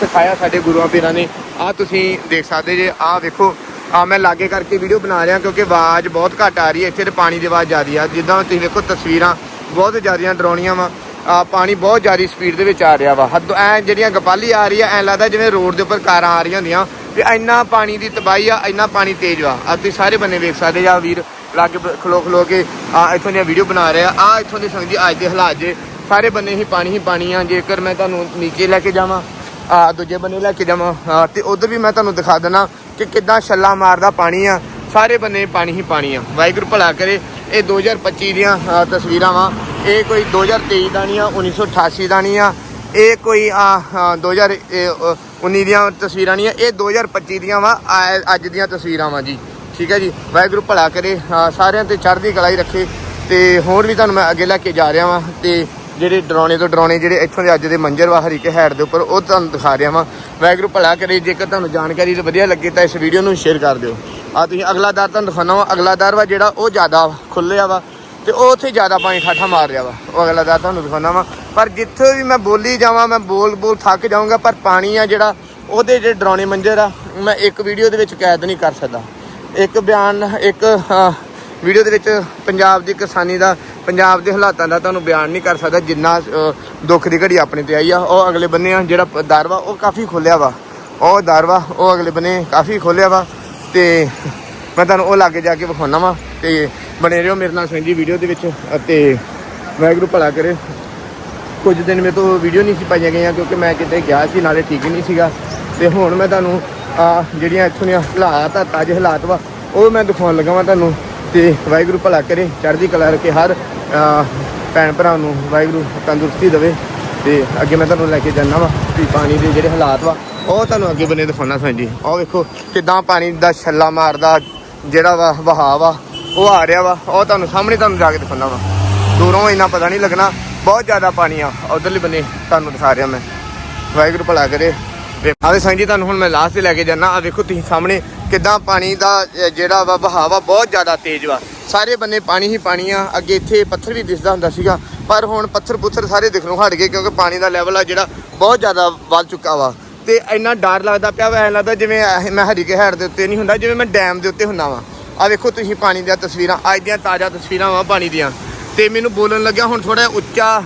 A: ਸਿਖਾਇਆ ਸਾਡੇ ਗੁਰੂਆਂ ਪੀਰਾਂ ਨੇ। ਆ ਤੁਸੀਂ ਦੇਖ ਸਕਦੇ ਜੇ ਆ ਵੇਖੋ ਆ ਮੈਂ ਲਾਗੇ ਕਰਕੇ ਵੀਡੀਓ ਬਣਾ ਰਿਹਾ ਕਿਉਂਕਿ ਆਵਾਜ਼ ਬਹੁਤ ਘੱਟ ਆ ਰਹੀ ਹੈ। ਇੱਥੇ ਤੇ ਪਾਣੀ ਦੀ ਆਵਾਜ਼ ਜ਼ਿਆਦੀ ਆ। ਜਿੱਦਾਂ ਤੁਸੀਂ ਵੇਖੋ ਤਸਵੀਰਾਂ ਬਹੁਤ ਜ਼ਿਆਦੀਆਂ ਡਰਾਉਣੀਆਂ ਵਾ। ਆ, ਪਾਣੀ ਬਹੁਤ ਜ਼ਿਆਦੀ ਸਪੀਡ ਦੇ ਵਿੱਚ ਆ ਰਿਹਾ ਵਾ। ਹੱਦ ਐ ਜਿਹੜੀਆਂ ਗਪਾਲੀ ਆ ਰਹੀ ਆ, ਐ ਲੱਗਦਾ ਜਿਵੇਂ ਰੋਡ ਦੇ ਉੱਪਰ ਕਾਰਾਂ ਆ ਰਹੀਆਂ ਹੁੰਦੀਆਂ। ਵੀ ਇੰਨਾ ਪਾਣੀ ਦੀ ਤਬਾਹੀ ਆ, ਇੰਨਾ ਪਾਣੀ ਤੇਜ਼ ਵਾ। ਆ, ਤੁਸੀਂ ਸਾਰੇ ਬੰਨੇ ਵੇਖ ਸਕਦੇ ਆ, ਵੀਰ ਲਾਗੇ ਖਲੋ ਖਲੋ ਕੇ ਆ, ਇੱਥੋਂ ਦੀਆਂ ਵੀਡੀਓ ਬਣਾ ਰਿਹਾ। ਆ, ਇੱਥੋਂ ਦੀ ਸੰਗਤ ਅੱਜ ਦੇ ਹਾਲਾਤ ਜੇ ਸਾਰੇ ਬੰਨੇ ਹੀ ਪਾਣੀ ਹੀ ਪਾਣੀ ਆ। ਜੇਕਰ ਮੈਂ ਤੁਹਾਨੂੰ ਨੀਚੇ ਲੈ ਕੇ ਜਾਵਾਂ ਆ ਦੂਜੇ ਬੰਨੇ ਲੈ ਕੇ ਜਾਵਾਂ। ਆ, ਤੇ ਉਧਰ ਵੀ ਮੈਂ ਤੁਹਾਨੂੰ ਦਿਖਾ ਦਿੰਦਾ ਕਿ ਕਿੱਦਾਂ ਛੱਲਾ ਮਾਰਦਾ ਪਾਣੀ ਆ। ਸਾਰੇ ਬੰਨੇ ਪਾਣੀ ਹੀ ਪਾਣੀ ਆ। ਵਾਹਿਗੁਰੂ ਭਲਾ ਕਰੇ। ਇਹ 2025 ਦੀਆਂ ਤਸਵੀਰਾਂ ਵਾ। ਇਹ ਕੋਈ 2023 ਦਾ ਨਹੀਂ ਆ 1988 ਦਾ ਨਹੀਂ ਆ। ਇਹ ਕੋਈ ਆ ਆ, 2019 ਦੀਆਂ ਤਸਵੀਰਾਂ ਨਹੀਂ ਆ। ਇਹ 2025 ਦੀਆਂ ਵਾ ਆ- ਅੱਜ ਦੀਆਂ ਤਸਵੀਰਾਂ ਵਾ ਜੀ। ਠੀਕ ਹੈ ਜੀ? ਵਾਹਿਗੁਰੂ ਭਲਾ ਕਰੇ। ਸਾਰਿਆਂ ਤੇ ਚੜ੍ਹਦੀ ਕਲਾ ਹੀ ਰੱਖੇ। ਤੇ ਹੋਰ ਵੀ ਤੁਹਾਨੂੰ ਮੈਂ ਅੱਗੇ ਲੈ ਕੇ ਜਾ ਰਿਹਾ ਵਾਂ। ਤੇ ਜਿਹੜੇ ਡਰਾਉਣੇ ਤੋਂ ਡਰਾਉਣੇ, ਜਿਹੜੇ ਇੱਥੋਂ ਦੇ ਅੱਜ ਦੇ ਮੰਜ਼ਰ ਵਾ ਹਰੀਕੇ ਹੈਡ ਦੇ ਉੱਪਰ, ਉਹ ਤੁਹਾਨੂੰ ਦਿਖਾ ਰਿਹਾ ਵਾਂ। ਵਾਹਿਗੁਰੂ ਭਲਾ ਕਰੇ, ਜੇਕਰ ਤੁਹਾਨੂੰ ਜਾਣਕਾਰੀ ਵਧੀਆ ਲੱਗੇ ਤਾਂ ਇਸ ਵੀਡੀਓ ਨੂੰ ਸ਼ੇਅਰ ਕਰ ਦਿਓ। ਆ ਤੁਸੀਂ ਅਗਲਾ ਦਰ ਤੁਹਾਨੂੰ ਦਿਖਾਉਣਾ ਵਾ। ਅਗਲਾ ਦਰ ਵਾ ਜਿਹੜਾ ਉਹ ਜ਼ਿਆਦਾ ਖੁੱਲਿਆ ਵਾ ਤੇ ਉਹ ਉੱਥੇ ਜ਼ਿਆਦਾ ਪਾਣੀ ਠਾਠਾ ਮਾਰ ਰਿਹਾ ਵਾ। ਉਹ ਅਗਲਾ ਦਰ ਤੁਹਾਨੂੰ ਦਿਖਾਉਣਾ ਵਾ। ਪਰ ਜਿੱਥੇ ਵੀ ਮੈਂ ਬੋਲੀ ਜਾਵਾਂ, ਮੈਂ ਬੋਲ ਬੋਲ ਥੱਕ ਜਾਊਂਗਾ, ਪਰ ਪਾਣੀ ਆ ਜਿਹੜਾ, ਉਹਦੇ ਜਿਹੜੇ ਡਰਾਉਣੇ ਮੰਜ਼ਰ ਆ, ਮੈਂ ਇੱਕ ਵੀਡੀਓ ਦੇ ਵਿੱਚ ਕੈਦ ਨਹੀਂ ਕਰ ਸਕਦਾ। ਇੱਕ ਬਿਆਨ, ਇੱਕ ਵੀਡੀਓ ਦੇ ਵਿੱਚ ਪੰਜਾਬ ਦੀ ਕਿਸਾਨੀ ਦਾ, ਪੰਜਾਬ ਦੇ ਹਾਲਾਤਾਂ ਦਾ ਤੁਹਾਨੂੰ ਬਿਆਨ ਨਹੀਂ ਕਰ ਸਕਦਾ, ਜਿੰਨਾ ਦੁੱਖ ਦੀ ਘੜੀ ਆਪਣੇ ਤੇ ਆਈ ਆ। ਉਹ ਅਗਲੇ ਬੰਨੇ ਆ, ਜਿਹੜਾ ਪ- ਦਰ ਵਾ ਉਹ ਕਾਫੀ ਖੋਲਿਆ ਵਾ। ਉਹ ਦਰ ਵਾ ਉਹ ਅਗਲੇ ਬੰਨੇ ਕਾਫੀ ਖੋਲਿਆ ਵਾ ਤੇ ਮੈਂ ਤੁਹਾਨੂੰ ਉਹ ਲਾਗੇ ਜਾ ਕੇ ਵਿਖਾਉਣਾ ਵਾ ਤੇ ਬਣੇ ਰਹੋ ਮੇਰੇ ਨਾਲ ਸੰਜੀ ਵੀਡੀਓ ਦੇ ਵਿੱਚ ਅਤੇ ਵਾਹਿਗੁਰੂ ਭਲਾ ਕਰੇ। ਕੁਝ ਦਿਨ ਮੇਰੇ ਤੋਂ ਵੀਡੀਓ ਨਹੀਂ ਸੀ ਪਾਈਆਂ ਗਈਆਂ ਕਿਉਂਕਿ ਮੈਂ ਕਿਤੇ ਗਿਆ ਸੀ, ਨਾਲੇ ਠੀਕ ਨਹੀਂ ਸੀਗਾ। ਤੇ ਹੁਣ ਮੈਂ ਤੁਹਾਨੂੰ ਆ ਜਿਹੜੀਆਂ ਇੱਥੋਂ ਦੀਆਂ ਹਾਲਾਤ ਆ, ਤਾਜ਼ੇ ਹਾਲਾਤ ਵਾ, ਉਹ ਮੈਂ ਦਿਖਾਉਣ ਲੱਗਾ ਵਾਂ ਤੁਹਾਨੂੰ। ਤੇ ਵਾਹਿਗੁਰੂ ਭਲਾ ਕਰੇ, ਚੜ੍ਹਦੀ ਕਲਾ ਰੱਖੇ, ਹਰ ਭੈਣ ਭਰਾ ਨੂੰ ਵਾਹਿਗੁਰੂ ਤੰਦਰੁਸਤੀ ਦੇਵੇ ਤੇ ਅੱਗੇ ਮੈਂ ਤੁਹਾਨੂੰ ਲੈ ਕੇ ਜਾਣਾ ਵਾ ਵੀ ਪਾਣੀ ਦੇ ਜਿਹੜੇ ਹਾਲਾਤ ਵਾ, ਉਹ ਤੁਹਾਨੂੰ ਅੱਗੇ ਬੰਨੇ ਦਿਖਾਉਣਾ ਸਾਂ ਜੀ। ਉਹ ਵੇਖੋ ਕਿਦਾਂ ਪਾਣੀ ਦਾ ਛੱਲਾ ਮਾਰਦਾ, ਜਿਹੜਾ ਵਾ ਵਹਾਅ ਵਾ, ਉਹ ਆ ਰਿਹਾ ਵਾ, ਉਹ ਤੁਹਾਨੂੰ ਸਾਹਮਣੇ ਤੁਹਾਨੂੰ ਜਾ ਕੇ ਦਿਖਾਉਣਾ ਵਾ। ਦੂਰੋਂ ਇੰਨਾ ਪਤਾ ਨਹੀਂ ਲੱਗਣਾ, ਬਹੁਤ ਜ਼ਿਆਦਾ ਪਾਣੀ ਆ, ਉਧਰਲੇ ਬੰਨੇ ਤੁਹਾਨੂੰ ਦਿਖਾ ਰਿਹਾ ਮੈਂ। ਵਾਹਿਗੁਰੂ ਭਲਾ ਕਰੇ। ਤੇ ਆਵੇ ਸੰਗ ਤੁਹਾਨੂੰ ਹੁਣ ਮੈਂ ਲਾਸਟ ਤੇ ਲੈ ਕੇ ਜਾਣਾ ਆ ਵੇਖੋ ਤੁਸੀਂ ਸਾਹਮਣੇ ਕਿਦਾਂ ਪਾਣੀ ਦਾ ਜਿਹੜਾ ਵਾ ਵਹਾਵਾ ਬਹੁਤ ਜ਼ਿਆਦਾ ਤੇਜ਼ ਵਾ। ਸਾਰੇ ਬੰਨੇ ਪਾਣੀ ਹੀ ਪਾਣੀ ਆ, ਅੱਗੇ ਇੱਥੇ ਪੱਥਰ ਵੀ ਦਿਸਦਾ ਹੁੰਦਾ ਸੀਗਾ, ਪਰ ਹੁਣ ਪੱਥਰ ਪੁੱਥਰ ਸਾਰੇ ਦਿਖਣੋਂ ਹਟ ਗਏ, ਕਿਉਂਕਿ ਪਾਣੀ ਦਾ ਲੈਵਲ ਆ ਜਿਹੜਾ ਬਹੁਤ ਜ਼ਿਆਦਾ ਵੱਧ ਚੁੱਕਾ ਵਾ। ਤੇ ਇੰਨਾ ਡਰ ਲੱਗਦਾ ਪਿਆ ਵਾ, ਐਂ ਲੱਗਦਾ ਜਿਵੇਂ ਇਹ ਮੈਂ ਹਰੀਕੇ ਹੈਡ ਦੇ ਉੱਤੇ ਨਹੀਂ ਹੁੰਦਾ, ਜਿਵੇਂ ਮੈਂ ਡੈਮ ਦੇ ਉੱਤੇ ਹੁੰਨਾ ਵਾ। ਆ ਵੇਖੋ ਤੁਸੀਂ ਪਾਣੀ ਦੀਆਂ ਤਸਵੀਰਾਂ, ਅੱਜ ਦੀਆਂ ਤਾਜ਼ਾ ਤਸਵੀਰਾਂ ਵਾ ਪਾਣੀ ਦੀਆਂ। ਤੇ ਮੈਨੂੰ ਬੋਲਣ ਲੱਗਿਆ ਹੁਣ ਥੋੜਾ ਉੱਚਾ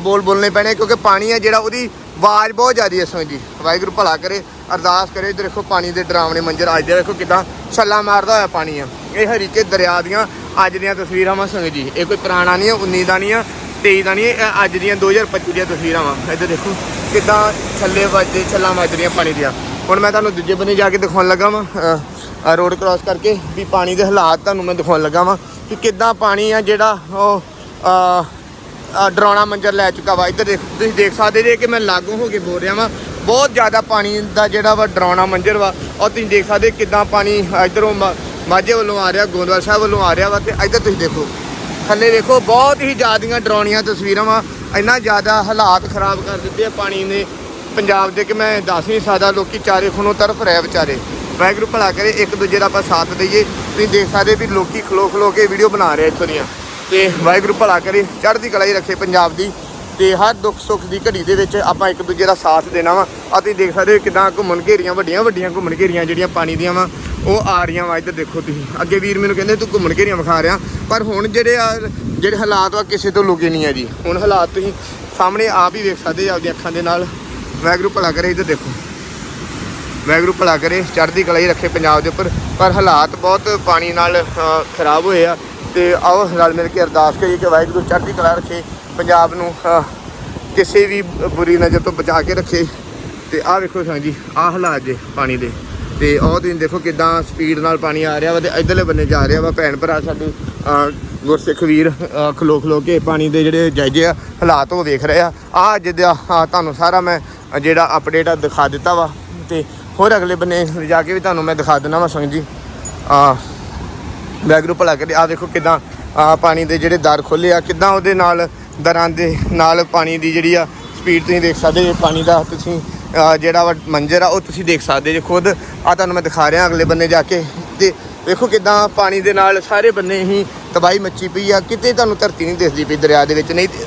A: ਬੋਲ ਬੋਲਣੇ ਪੈਣੇ, ਕਿਉਂਕਿ ਪਾਣੀ ਆ ਜਿਹੜਾ ਉਹਦੀ ਆਵਾਜ਼ ਬਹੁਤ ਜ਼ਿਆਦੀ ਹੈ ਸਮਝ ਜੀ ਵਾਹਿਗੁਰੂ ਭਲਾ ਕਰੇ, ਅਰਦਾਸ ਕਰੇ। ਇੱਧਰ ਦੇਖੋ ਪਾਣੀ ਦੇ ਡਰਾਵਣੇ ਮੰਜ਼ਰ, ਅੱਜ ਦੇ ਵੇਖੋ ਕਿਦਾਂ ਛੱਲਾ ਮਾਰਦਾ ਹੋਇਆ ਪਾਣੀ ਆ। ਇਹ ਹਰੀਕੇ ਦਰਿਆ ਦੀਆਂ ਅੱਜ ਦੀਆਂ ਤਸਵੀਰਾਂ ਵਾ ਸੰਗ ਜੀ। ਇਹ ਕੋਈ ਪੁਰਾਣਾ ਨਹੀਂ ਆ 19 ਦਾ ਨਹੀਂ ਆ 23 ਦਾ ਨਹੀਂ ਇਹ ਅੱਜ ਦੀਆਂ 2025 ਦੀਆਂ ਤਸਵੀਰਾਂ ਵਾ। ਇੱਧਰ ਦੇਖੋ ਕਿਦਾਂ ਛੱਲੇ ਵੱਜਦੇ, ਛੱਲਾਂ ਵੱਜਦੀਆਂ ਪਾਣੀ ਦੀਆਂ। ਹੁਣ ਮੈਂ ਤੁਹਾਨੂੰ ਦੂਜੇ ਬੰਨੇ ਜਾ ਕੇ ਦਿਖਾਉਣ ਲੱਗਾ ਵਾਂ ਰੋਡ ਕ੍ਰਾਸ ਕਰਕੇ ਵੀ ਪਾਣੀ ਦੇ ਹਾਲਾਤ ਤੁਹਾਨੂੰ ਮੈਂ ਦਿਖਾਉਣ ਲੱਗਾ ਵਾਂ ਕਿ ਕਿੱਦਾਂ ਪਾਣੀ ਆ ਜਿਹੜਾ ਉਹ ਡਰਾਉਣਾ ਮੰਜ਼ਰ ਲੈ ਚੁੱਕਾ ਵਾ। ਇੱਧਰ ਦੇਖ ਤੁਸੀਂ ਦੇਖ ਸਕਦੇ ਜੇ ਕਿ ਮੈਂ ਲਾਗੂ ਹੋ ਕੇ ਬੋਲ ਰਿਹਾ ਵਾਂ। ਬਹੁਤ ਜ਼ਿਆਦਾ ਪਾਣੀ ਦਾ ਜਿਹੜਾ ਵਾ ਡਰਾਉਣਾ ਮੰਜ਼ਰ ਵਾ। ਔਰ ਤੁਸੀਂ ਦੇਖ ਸਕਦੇ ਕਿੱਦਾਂ ਪਾਣੀ ਇਧਰੋਂ ਮਾਝੇ ਵੱਲੋਂ ਆ ਰਿਹਾ, ਗੋਂਦਵਾਲ ਸਾਹਿਬ ਵੱਲੋਂ ਆ ਰਿਹਾ ਵਾ ਤੇ ਇੱਧਰ ਤੁਸੀਂ ਦੇਖੋ। ਥੱਲੇ ਵੇਖੋ, ਬਹੁਤ ਹੀ ਜ਼ਿਆਦੀਆਂ ਡਰਾਉਣੀਆਂ ਤਸਵੀਰਾਂ ਵਾ। ਇੰਨਾ ਜ਼ਿਆਦਾ ਹਾਲਾਤ ਖਰਾਬ ਕਰ ਦਿੱਤੇ ਆ ਪਾਣੀ ਨੇ। ਪੰਜਾਬ ਦੇ ਕਿ ਮੈਂ ਦੱਸ ਨਹੀਂ ਸਕਦਾ, ਲੋਕੀ ਚਾਰੇ ਖੁਣੋਂ ਤਰਫ ਰਹਿ ਵਿਚਾਰੇ। ਵਾਹਿਗੁਰੂ ਭਲਾ ਕਰੇ, ਇੱਕ ਦੂਜੇ ਦਾ ਆਪਾਂ ਸਾਥ ਦਈਏ। ਤੁਸੀਂ ਦੇਖ ਸਕਦੇ ਵੀ ਲੋਕੀ ਖਲੋ ਖਲੋ ਕੇ ਵੀਡੀਓ ਬਣਾ ਰਹੇ ਇੱਥੋਂ ਦੀਆਂ। ਤੇ ਵਾਹਿਗੁਰੂ ਭਲਾ ਕਰੇ, ਚੜ੍ਹਦੀ ਕਲਾ ਹੀ ਰੱਖੇ ਪੰਜਾਬ ਦੀ। ਤੇ ਹਰ ਦੁੱਖ ਸੁੱਖ ਦੀ ਘੜੀ ਦੇ ਵਿੱਚ ਆਪਾਂ ਇੱਕ ਦੂਜੇ ਦਾ ਸਾਥ ਦੇਣਾ ਵਾ। ਆ ਤੁਸੀਂ ਦੇਖ ਸਕਦੇ ਹੋ ਕਿਦਾਂ ਘੁੰਮਣ ਘੇਰੀਆਂ, ਵੱਡੀਆਂ ਵੱਡੀਆਂ ਘੁੰਮਣ ਘੇਰੀਆਂ ਜਿਹੜੀਆਂ ਪਾਣੀ ਦੀਆਂ ਵਾ, ਉਹ ਆ ਰਹੀਆਂ ਵਾ ਇੱਧਰ ਦੇਖੋ ਤੁਸੀਂ। ਅੱਗੇ ਵੀਰ ਮੈਨੂੰ ਕਹਿੰਦੇ ਤੂੰ ਘੁੰਮਣ ਘੇਰੀਆਂ ਵਿਖਾ ਰਿਹਾ। ਪਰ ਹੁਣ ਜਿਹੜੇ ਆ, ਜਿਹੜੇ ਹਾਲਾਤ ਵਾ, ਕਿਸੇ ਤੋਂ ਲੁਕੇ ਨਹੀਂ ਆ ਜੀ। ਹੁਣ ਹਾਲਾਤ ਤੁਸੀਂ ਸਾਹਮਣੇ ਆਪ ਹੀ ਵੇਖ ਸਕਦੇ ਆ ਆਪਦੀਆਂ ਅੱਖਾਂ ਦੇ ਨਾਲ। ਵਾਹਿਗੁਰੂ ਭਲਾ ਕਰੇ ਇੱਧਰ ਦੇਖੋ। ਵਾਹਿਗੁਰੂ ਭਲਾ ਕਰੇ, ਚੜ੍ਹਦੀ ਕਲਾ ਹੀ ਰੱਖੇ ਪੰਜਾਬ ਦੇ ਉੱਪਰ। ਪਰ ਹਾਲਾਤ ਬਹੁਤ ਪਾਣੀ ਨਾਲ ਖਰਾਬ ਹੋਏ ਆ। ਤੇ ਆਓ ਨਾਲ ਮਿਲ ਕੇ ਅਰਦਾਸ ਕਰੀਏ ਕਿ ਵਾਹਿਗੁਰੂ ਚੜ੍ਹਦੀ ਕਲਾ ਰੱਖੇ, ਪੰਜਾਬ ਨੂੰ ਕਿਸੇ ਵੀ ਬੁਰੀ ਨਜ਼ਰ ਤੋਂ ਬਚਾ ਕੇ ਰੱਖੇ। ਤੇ ਆਹ ਵੇਖੋ ਸੰਗ ਜੀ, ਆਹ ਹਾਲਾਤ ਜੇ ਪਾਣੀ ਦੇ। ਤੇ ਉਹ ਤੁਸੀਂ ਦੇਖੋ ਕਿਦਾਂ ਸਪੀਡ ਨਾਲ ਪਾਣੀ ਆ ਰਿਹਾ ਵਾ ਤੇ ਇਧਰਲੇ ਬੰਨੇ ਜਾ ਰਿਹਾ ਵਾ ਭੈਣ ਭਰਾ ਸਾਡੇ ਗੁਰਸਿੱਖ ਵੀਰ ਖਲੋ ਖਲੋ ਕੇ ਪਾਣੀ ਦੇ ਜਿਹੜੇ ਜਾਇਜੇ ਆ, ਹਾਲਾਤ ਉਹ ਵੇਖ ਰਹੇ ਆ। ਆ ਜਿਹਦਾ ਆਹ ਤੁਹਾਨੂੰ ਸਾਰਾ ਮੈਂ ਜਿਹੜਾ ਅਪਡੇਟ ਆ ਦਿਖਾ ਦਿੱਤਾ ਵਾ। ਤੇ ਹੋਰ ਅਗਲੇ ਬੰਨੇ ਜਾ ਕੇ ਵੀ ਤੁਹਾਨੂੰ ਮੈਂ ਦਿਖਾ ਦਿੰਦਾ ਵਾ ਸੰਗ ਜੀ। ਆ ਵਾਹਿਗੁਰੂ ਭਲਾ ਕਰੇ ਆ ਦੇਖੋ ਕਿਦਾਂ ਆ ਪਾਣੀ ਦੇ ਜਿਹੜੇ ਦਰ ਖੁੱਲੇ ਆ, ਕਿਦਾਂ ਉਹਦੇ ਨਾਲ ਦਰਾਂ ਦੇ ਨਾਲ ਪਾਣੀ ਦੀ ਜਿਹੜੀ ਆ ਸਪੀਡ ਤੁਸੀਂ ਦੇਖ ਸਕਦੇ ਜੇ ਪਾਣੀ ਦਾ ਤੁਸੀਂ ਜਿਹੜਾ ਵਾ ਮੰਜ਼ਰ ਆ, ਉਹ ਤੁਸੀਂ ਦੇਖ ਸਕਦੇ ਜੇ ਖੁਦ। ਆ ਤੁਹਾਨੂੰ ਮੈਂ ਦਿਖਾ ਰਿਹਾ ਅਗਲੇ ਬੰਨੇ ਜਾ ਕੇ। ਤੇ ਵੇਖੋ ਕਿਦਾਂ ਪਾਣੀ ਦੇ ਨਾਲ ਸਾਰੇ ਬੰਨੇ ਹੀ ਤਬਾਹੀ ਮੱਚੀ ਪਈ ਆ, ਕਿਤੇ ਤੁਹਾਨੂੰ ਧਰਤੀ ਨਹੀਂ ਦਿਸਦੀ ਪਈ ਦਰਿਆ ਦੇ ਵਿੱਚ, ਨਹੀਂ ਤੇ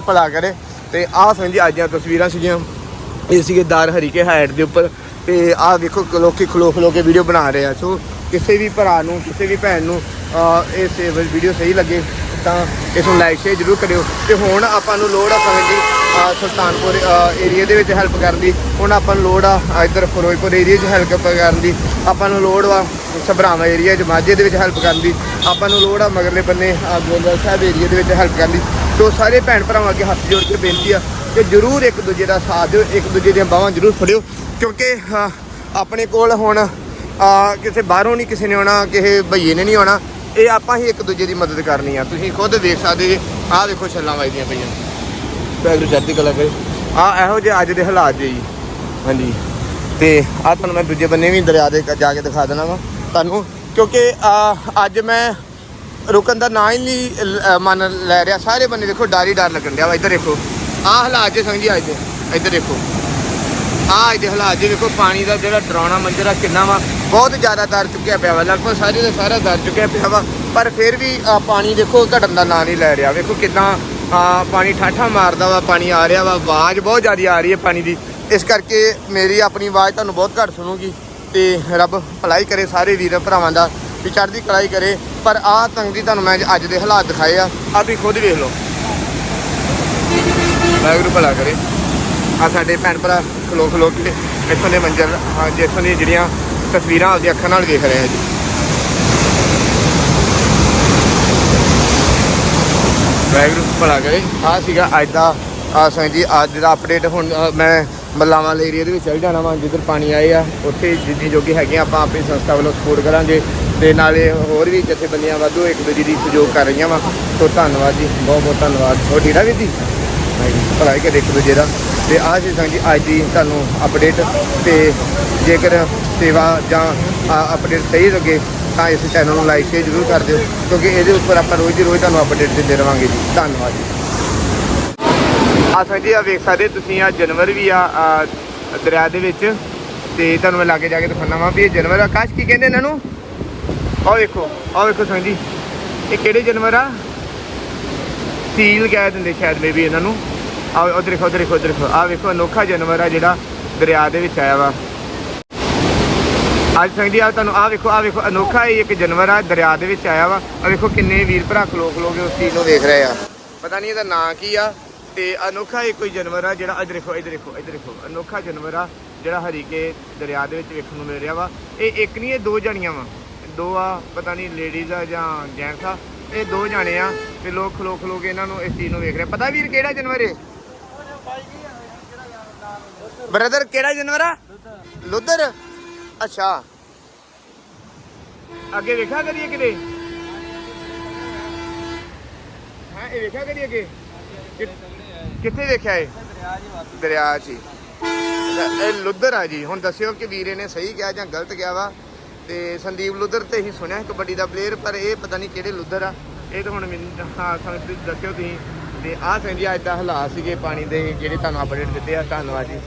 A: ਭਲਾ ਕਰੇ। ਤੇ ਆਹ ਸਮਝੀ ਅੱਜ ਦੀਆਂ ਤਸਵੀਰਾਂ ਸੀਗੀਆਂ, ਇਹ ਸੀਗੇ ਦਾਰ ਹਰੀਕੇ ਹਾਈਟ ਦੇ ਉੱਪਰ। ਤੇ ਆਹ ਵੇਖੋ ਲੋਕੀ ਖਲੋ ਖਲੋ ਕੇ ਵੀਡੀਓ ਬਣਾ ਰਹੇ ਆ। ਸੋ ਕਿਸੇ ਵੀ ਭਰਾ ਨੂੰ ਕਿਸੇ ਵੀ ਭੈਣ ਨੂੰ ਅਹ, ਇਹ ਵੀਡੀਓ ਸਹੀ ਲੱਗੇ ਤਾਂ ਇਸ ਨੂੰ ਲਾਈਕ ਸ਼ੇਅਰ ਜ਼ਰੂਰ ਕਰਿਓ। ਤੇ ਹੁਣ ਆਪਾਂ ਨੂੰ ਲੋੜ ਆ ਸਮਝ ਦੀ ਸੁਲਤਾਨਪੁਰ ਏਰੀਆ ਦੇ ਵਿੱਚ ਹੈਲਪ ਕਰਨ ਦੀ। ਹੁਣ ਆਪਾਂ ਨੂੰ ਲੋੜ ਆ ਇੱਧਰ ਫਿਰੋਜ਼ਪੁਰ ਏਰੀਆ 'ਚ ਹੈਲਪ ਕਰਨ ਦੀ। ਆਪਾਂ ਨੂੰ ਲੋੜ ਆ ਸਭਰਾਵਾਂ ਏਰੀਆ 'ਚ ਮਾਝੇ ਦੇ ਵਿੱਚ ਹੈਲਪ ਕਰਨ ਦੀ। ਆਪਾਂ ਨੂੰ ਲੋੜ ਆ ਮਗਰਲੇ ਬੰਨੇ ਆ ਗੋਂਦਵਾਲ ਸਾਹਿਬ ਏਰੀਆ ਦੇ ਵਿੱਚ ਹੈਲਪ ਕਰਨ ਦੀ। ਸੋ ਸਾਰੇ ਭੈਣ ਭਰਾਵਾਂ ਅੱਗੇ ਹੱਥ ਜੋੜ ਕੇ ਬੇਨਤੀ ਆ ਕਿ ਜਰੂਰ ਇੱਕ ਦੂਜੇ ਦਾ ਸਾਥ ਦਿਓ, ਇੱਕ ਦੂਜੇ ਦੀਆਂ ਬਾਹਾਂ ਜਰੂਰ ਫੜਿਓ। ਕਿਉਂਕਿ ਆਪਣੇ ਕੋਲ ਹੁਣ ਕਿਸੇ ਬਾਹਰੋਂ ਨਹੀਂ ਕਿਸੇ ਨੇ ਆਉਣਾ, ਕਿਸੇ ਭਈਏ ਨੇ ਨਹੀਂ ਆਉਣਾ। ਇਹ ਆਪਾਂ ਹੀ ਇੱਕ ਦੂਜੇ ਦੀ ਮਦਦ ਕਰਨੀ ਆ। ਤੁਸੀਂ ਖੁਦ ਦੇਖ ਸਕਦੇ ਜੇ, ਆਹ ਦੇਖੋ ਛੱਲਾਂ ਵੱਜਦੀਆਂ ਪਈਆਂ। ਪੈਗਰੂ ਚੜ੍ਹਦੀ ਕਲਾ ਕਰੇ ਆ ਇਹੋ ਜਿਹੇ ਅੱਜ ਦੇ ਹਾਲਾਤ ਜੇ ਜੀ। ਹਾਂਜੀ। ਤੇ ਆ ਤੁਹਾਨੂੰ ਮੈਂ ਦੂਜੇ ਬੰਨੇ ਵੀ ਦਰਿਆ ਦੇ ਜਾ ਕੇ ਦਿਖਾ ਦੇਣਾ ਵਾ, ਤੁਹਾਨੂੰ। ਕਿਉਂਕਿ ਅੱਜ ਮੈਂ ਰੁਕਣ ਦਾ ਨਾਂ ਹੀ ਨਹੀਂ ਮਨ ਲੈ ਰਿਹਾ। ਸਾਰੇ ਬੰਨੇ ਦੇਖੋ, ਡਰ ਹੀ ਡਰ ਲੱਗਣ ਡਿਆ ਵਾ। ਇੱਧਰ ਦੇਖੋ। ਆਹ ਹਾਲਾਤ ਜੇ ਸੰਗ ਜੀ ਅੱਜ ਦੇ। ਇੱਧਰ ਦੇਖੋ। ਆਹ ਅੱਜ ਦੇ ਹਾਲਾਤ ਜੇ ਵੇਖੋ ਪਾਣੀ ਦਾ ਜਿਹੜਾ ਡਰਾਉਣਾ ਮੰਜ਼ਰ ਆ, ਕਿੰਨਾ ਵਾ। ਬਹੁਤ ਜ਼ਿਆਦਾ ਦਰ ਚੁੱਕਿਆ ਪਿਆ ਵਾ। ਲਗਭਗ ਸਾਰੇ ਦਾ ਸਾਰਾ ਦਰ ਚੁੱਕਿਆ ਪਿਆ ਵਾ। ਪਰ ਫਿਰ ਵੀ ਪਾਣੀ ਦੇਖੋ, ਘਟਣ ਦਾ ਨਾਂ ਨਹੀਂ ਲੈ ਰਿਹਾ। ਵੇਖੋ ਕਿੰਨਾ ਪਾਣੀ ਠਾਠਾ ਮਾਰਦਾ ਵਾ, ਪਾਣੀ ਆ ਰਿਹਾ ਵਾ। ਆਵਾਜ਼ ਬਹੁਤ ਜ਼ਿਆਦਾ ਆ ਰਹੀ ਹੈ ਪਾਣੀ ਦੀ। ਇਸ ਕਰਕੇ ਮੇਰੀ ਆਪਣੀ ਆਵਾਜ਼ ਤੁਹਾਨੂੰ ਬਹੁਤ ਘੱਟ ਸੁਣੂਗੀ। ਤੇ ਰੱਬ ਭਲਾਈ ਕਰੇ ਸਾਰੇ ਵੀਰ ਭਰਾਵਾਂ ਦਾ, ਵੀ ਚੜ੍ਹਦੀ ਕਲਾਈ ਕਰੇ। ਪਰ ਆਹ ਤੰਗੀ ਤੁਹਾਨੂੰ ਮੈਂ ਅੱਜ ਦੇ ਹਾਲਾਤ ਦਿਖਾਏ ਆ। ਆ ਵੀ ਖੁਦ ਵੇਖ ਲਓ। ਵਾਹਿਗੁਰੂ ਭਲਾ ਕਰੇ। ਆ ਸਾਡੇ ਭੈਣ ਭਰਾ ਖਲੋ ਖਲੋ ਕੇ ਇੱਥੋਂ ਦੇ ਮੰਜ਼ਰ ਹਾਂ ਜਿੱਥੋਂ ਦੀਆਂ ਜਿਹੜੀਆਂ ਤਸਵੀਰਾਂ ਆਪਦੀ ਅੱਖਾਂ ਨਾਲ ਦੇਖ ਰਹੇ ਹਾਂ ਜੀ। ਵਾਹਿਗੁਰੂ ਭਲਾ ਕਰੇ। ਆ ਸੀਗਾ ਅੱਜ ਦਾ ਆ ਸੰਗ ਜੀ ਅੱਜ ਦਾ ਅਪਡੇਟ ਹੁਣ ਅ, ਮੈਂ ਮੱਲਾਵਾਲ ਏਰੀਆ ਦੇ ਵਿੱਚ ਚੱਲ ਜਾਣਾ ਵਾਂ ਜਿੱਧਰ ਪਾਣੀ ਆਏ ਆ ਉੱਥੇ ਜਿੰਨੀ ਜੋਗੀ ਹੈਗੇ ਆਪਾਂ ਆਪਣੀ ਸੰਸਥਾ ਵੱਲੋਂ ਸਪੋਰਟ ਕਰਾਂਗੇ। ਤੇ ਨਾਲੇ ਹੋਰ ਵੀ ਜਥੇਬੰਦੀਆਂ ਵਾਧੂ ਇੱਕ ਦੂਜੀ ਦੀ ਸਹਿਯੋਗ ਕਰ ਰਹੀਆਂ ਵਾ। ਸੋ ਧੰਨਵਾਦ ਜੀ ਬਹੁਤ ਬਹੁਤ ਧੰਨਵਾਦ। ਹੋ ਠੀਕ ਆ ਵੀਰ ਜੀ? ਵਾਹਿਗੁਰੂ ਭਲਾ ਕਰੇ ਇੱਕ ਦੂਜੇ ਦਾ। ਤੇ ਆਹ ਸੀ ਸੰਗ ਜੀ ਅੱਜ ਦੀ ਤੁਹਾਨੂੰ ਅਪਡੇਟ ਤੇ ਜੇਕਰ ਸੇਵਾ ਜਾਂ ਅਪਡੇਟ ਸਹੀ ਲੱਗੇ, ਤਾਂ ਇਸ ਚੈਨਲ ਨੂੰ ਲਾਈਕ ਸ਼ੇਅਰ ਜ਼ਰੂਰ ਕਰ ਦਿਓ। ਕਿਉਂਕਿ ਇਹਦੇ ਉੱਪਰ ਆਪਾਂ ਰੋਜ਼ ਦੀ ਰੋਜ਼ ਤੁਹਾਨੂੰ ਅਪਡੇਟ ਦਿੰਦੇ ਰਵਾਂਗੇ ਜੀ। ਧੰਨਵਾਦ ਜੀ। ਆ ਜੀ ਆ ਵੇਖ ਸਕਦੇ ਤੁਸੀਂ ਆ ਜਨਵਰ ਵੀ ਆ ਦਰਿਆ ਦੇ ਵਿੱਚ। ਤੇ ਤੁਹਾਨੂੰ ਮੈਂ ਲਾਗੇ ਜਾ ਕੇ ਦਿਖਾਉਣਾ ਵਾਂ ਵੀ ਇਹ ਜਾਨਵਰ ਆਕਾਸ਼ ਕੀ ਕਹਿੰਦੇ ਇਹਨਾਂ ਨੂੰ? ਆਹ ਵੇਖੋ ਆਹ ਵੇਖੋ ਸੰਗ। ਜੀ ਇਹ ਕਿਹੜੇ ਜਨਵਰ ਆ? ਸੀਲ ਕਹਿ ਦਿੰਦੇ ਸ਼ਾਇਦ ਮੇਬੀ ਇਹਨਾਂ ਨੂੰ। ਆ ਉਧਰ ਦੇਖੋ ਉਧਰ ਦੇਖੋ ਉਧਰ ਦੇਖੋ। ਆ ਵੇਖੋ, ਅਨੋਖਾ ਜਾਨਵਰ ਆ ਜਿਹੜਾ ਦਰਿਆ ਦੇ ਵਿੱਚ ਆਇਆ ਵਾ। ਅੱਜ ਸੰਗ ਆ ਤੁਹਾਨੂੰ ਆ ਵੇਖੋ ਆ ਵੇਖੋ, ਅਨੋਖਾ ਹੀ ਇੱਕ ਜਾਨਵਰ ਆ, ਦਰਿਆ ਦੇ ਵਿੱਚ ਆਇਆ ਵਾ। ਆ ਵੇਖੋ ਕਿੰਨੇ ਵੀਰ ਭਰਾ ਖਲੋ ਖਲੋ ਉਸ ਚੀਜ਼ ਨੂੰ ਦੇਖ ਰਹੇ ਆ। ਪਤਾ ਨਹੀਂ ਇਹਦਾ ਨਾਂ ਕੀ ਆ, ਤੇ ਅਨੋਖਾ ਹੀ ਕੋਈ ਜਾਨਵਰ ਆ ਜਿਹੜਾ ਅੱਜ ਦੇਖੋ, ਇੱਧਰ ਦੇਖੋ ਇੱਧਰ ਦੇਖੋ। ਅਨੋਖਾ ਜਾਨਵਰ ਆ ਜਿਹੜਾ ਹਰੀਕੇ ਦਰਿਆ ਦੇ ਵਿੱਚ ਵੇਖਣ ਨੂੰ ਮਿਲ ਰਿਹਾ ਵਾ। ਇਹ ਇੱਕ ਨਹੀਂ, ਇਹ ਦੋ ਜਣੀਆਂ ਵਾ। ਦੋ ਆ, ਪਤਾ ਨਹੀਂ ਲੇਡੀਜ਼ ਆ ਜਾਂ ਜੈਂਟਸ ਆ। ਇਹ ਦੋ ਜਾਣੇ ਆ, ਤੇ ਲੋਕ ਖਲੋ ਖਲੋ ਕੇ ਇਹਨਾਂ ਨੂੰ ਇਸ ਚੀਜ਼ ਨੂੰ ਵੇਖ ਰਹੇ ਪਤਾ ਵੀਰ ਕਿਹੜਾ ਜਾਨਵਰ ਏ ਬ੍ਰਦਰ, ਕਿਹੜਾ ਜਾਨਵਰ ਆ? ਲੁੱਦਰ ਅੱਛਾ। ਅੱਗੇ ਵੇਖਿਆ ਕਰੀਏ ਕਿਤੇ? ਹਾਂ, ਇਹ ਵੇਖਿਆ ਕਰੀਏ ਅੱਗੇ? ਕਿੱਥੇ ਵੇਖਿਆ ਇਹ? ਦਰਿਆ 'ਚ ਇਹ ਲੁੱਦਰ ਆ ਜੀ। ਹੁਣ ਦੱਸਿਓ ਕਿ ਵੀਰੇ ਨੇ ਸਹੀ ਕਿਹਾ ਜਾਂ ਗਲਤ ਕਿਹਾ ਵਾ। ਤੇ ਸੰਦੀਪ ਲੁੱਦਰ ਤੇ ਹੀ ਸੁਣਿਆ ਕਬੱਡੀ ਦਾ ਪਲੇਅਰ ਪਰ ਇਹ ਪਤਾ ਨਹੀਂ ਕਿਹੜੇ ਲੁੱਦਰ ਆ। ਇਹ ਤਾਂ ਹੁਣ ਮੈਨੂੰ, ਹਾਂ ਦੱਸਿਓ ਤੁਸੀਂ। ਤੇ ਆਹ ਸੰਜੀ, ਅੱਜ ਦਾ ਹਾਲਾਤ ਸੀਗੇ ਪਾਣੀ ਦੇ, ਜਿਹੜੇ ਤੁਹਾਨੂੰ ਅਪਡੇਟ ਦਿੱਤੇ ਆ। ਧੰਨਵਾਦ ਜੀ।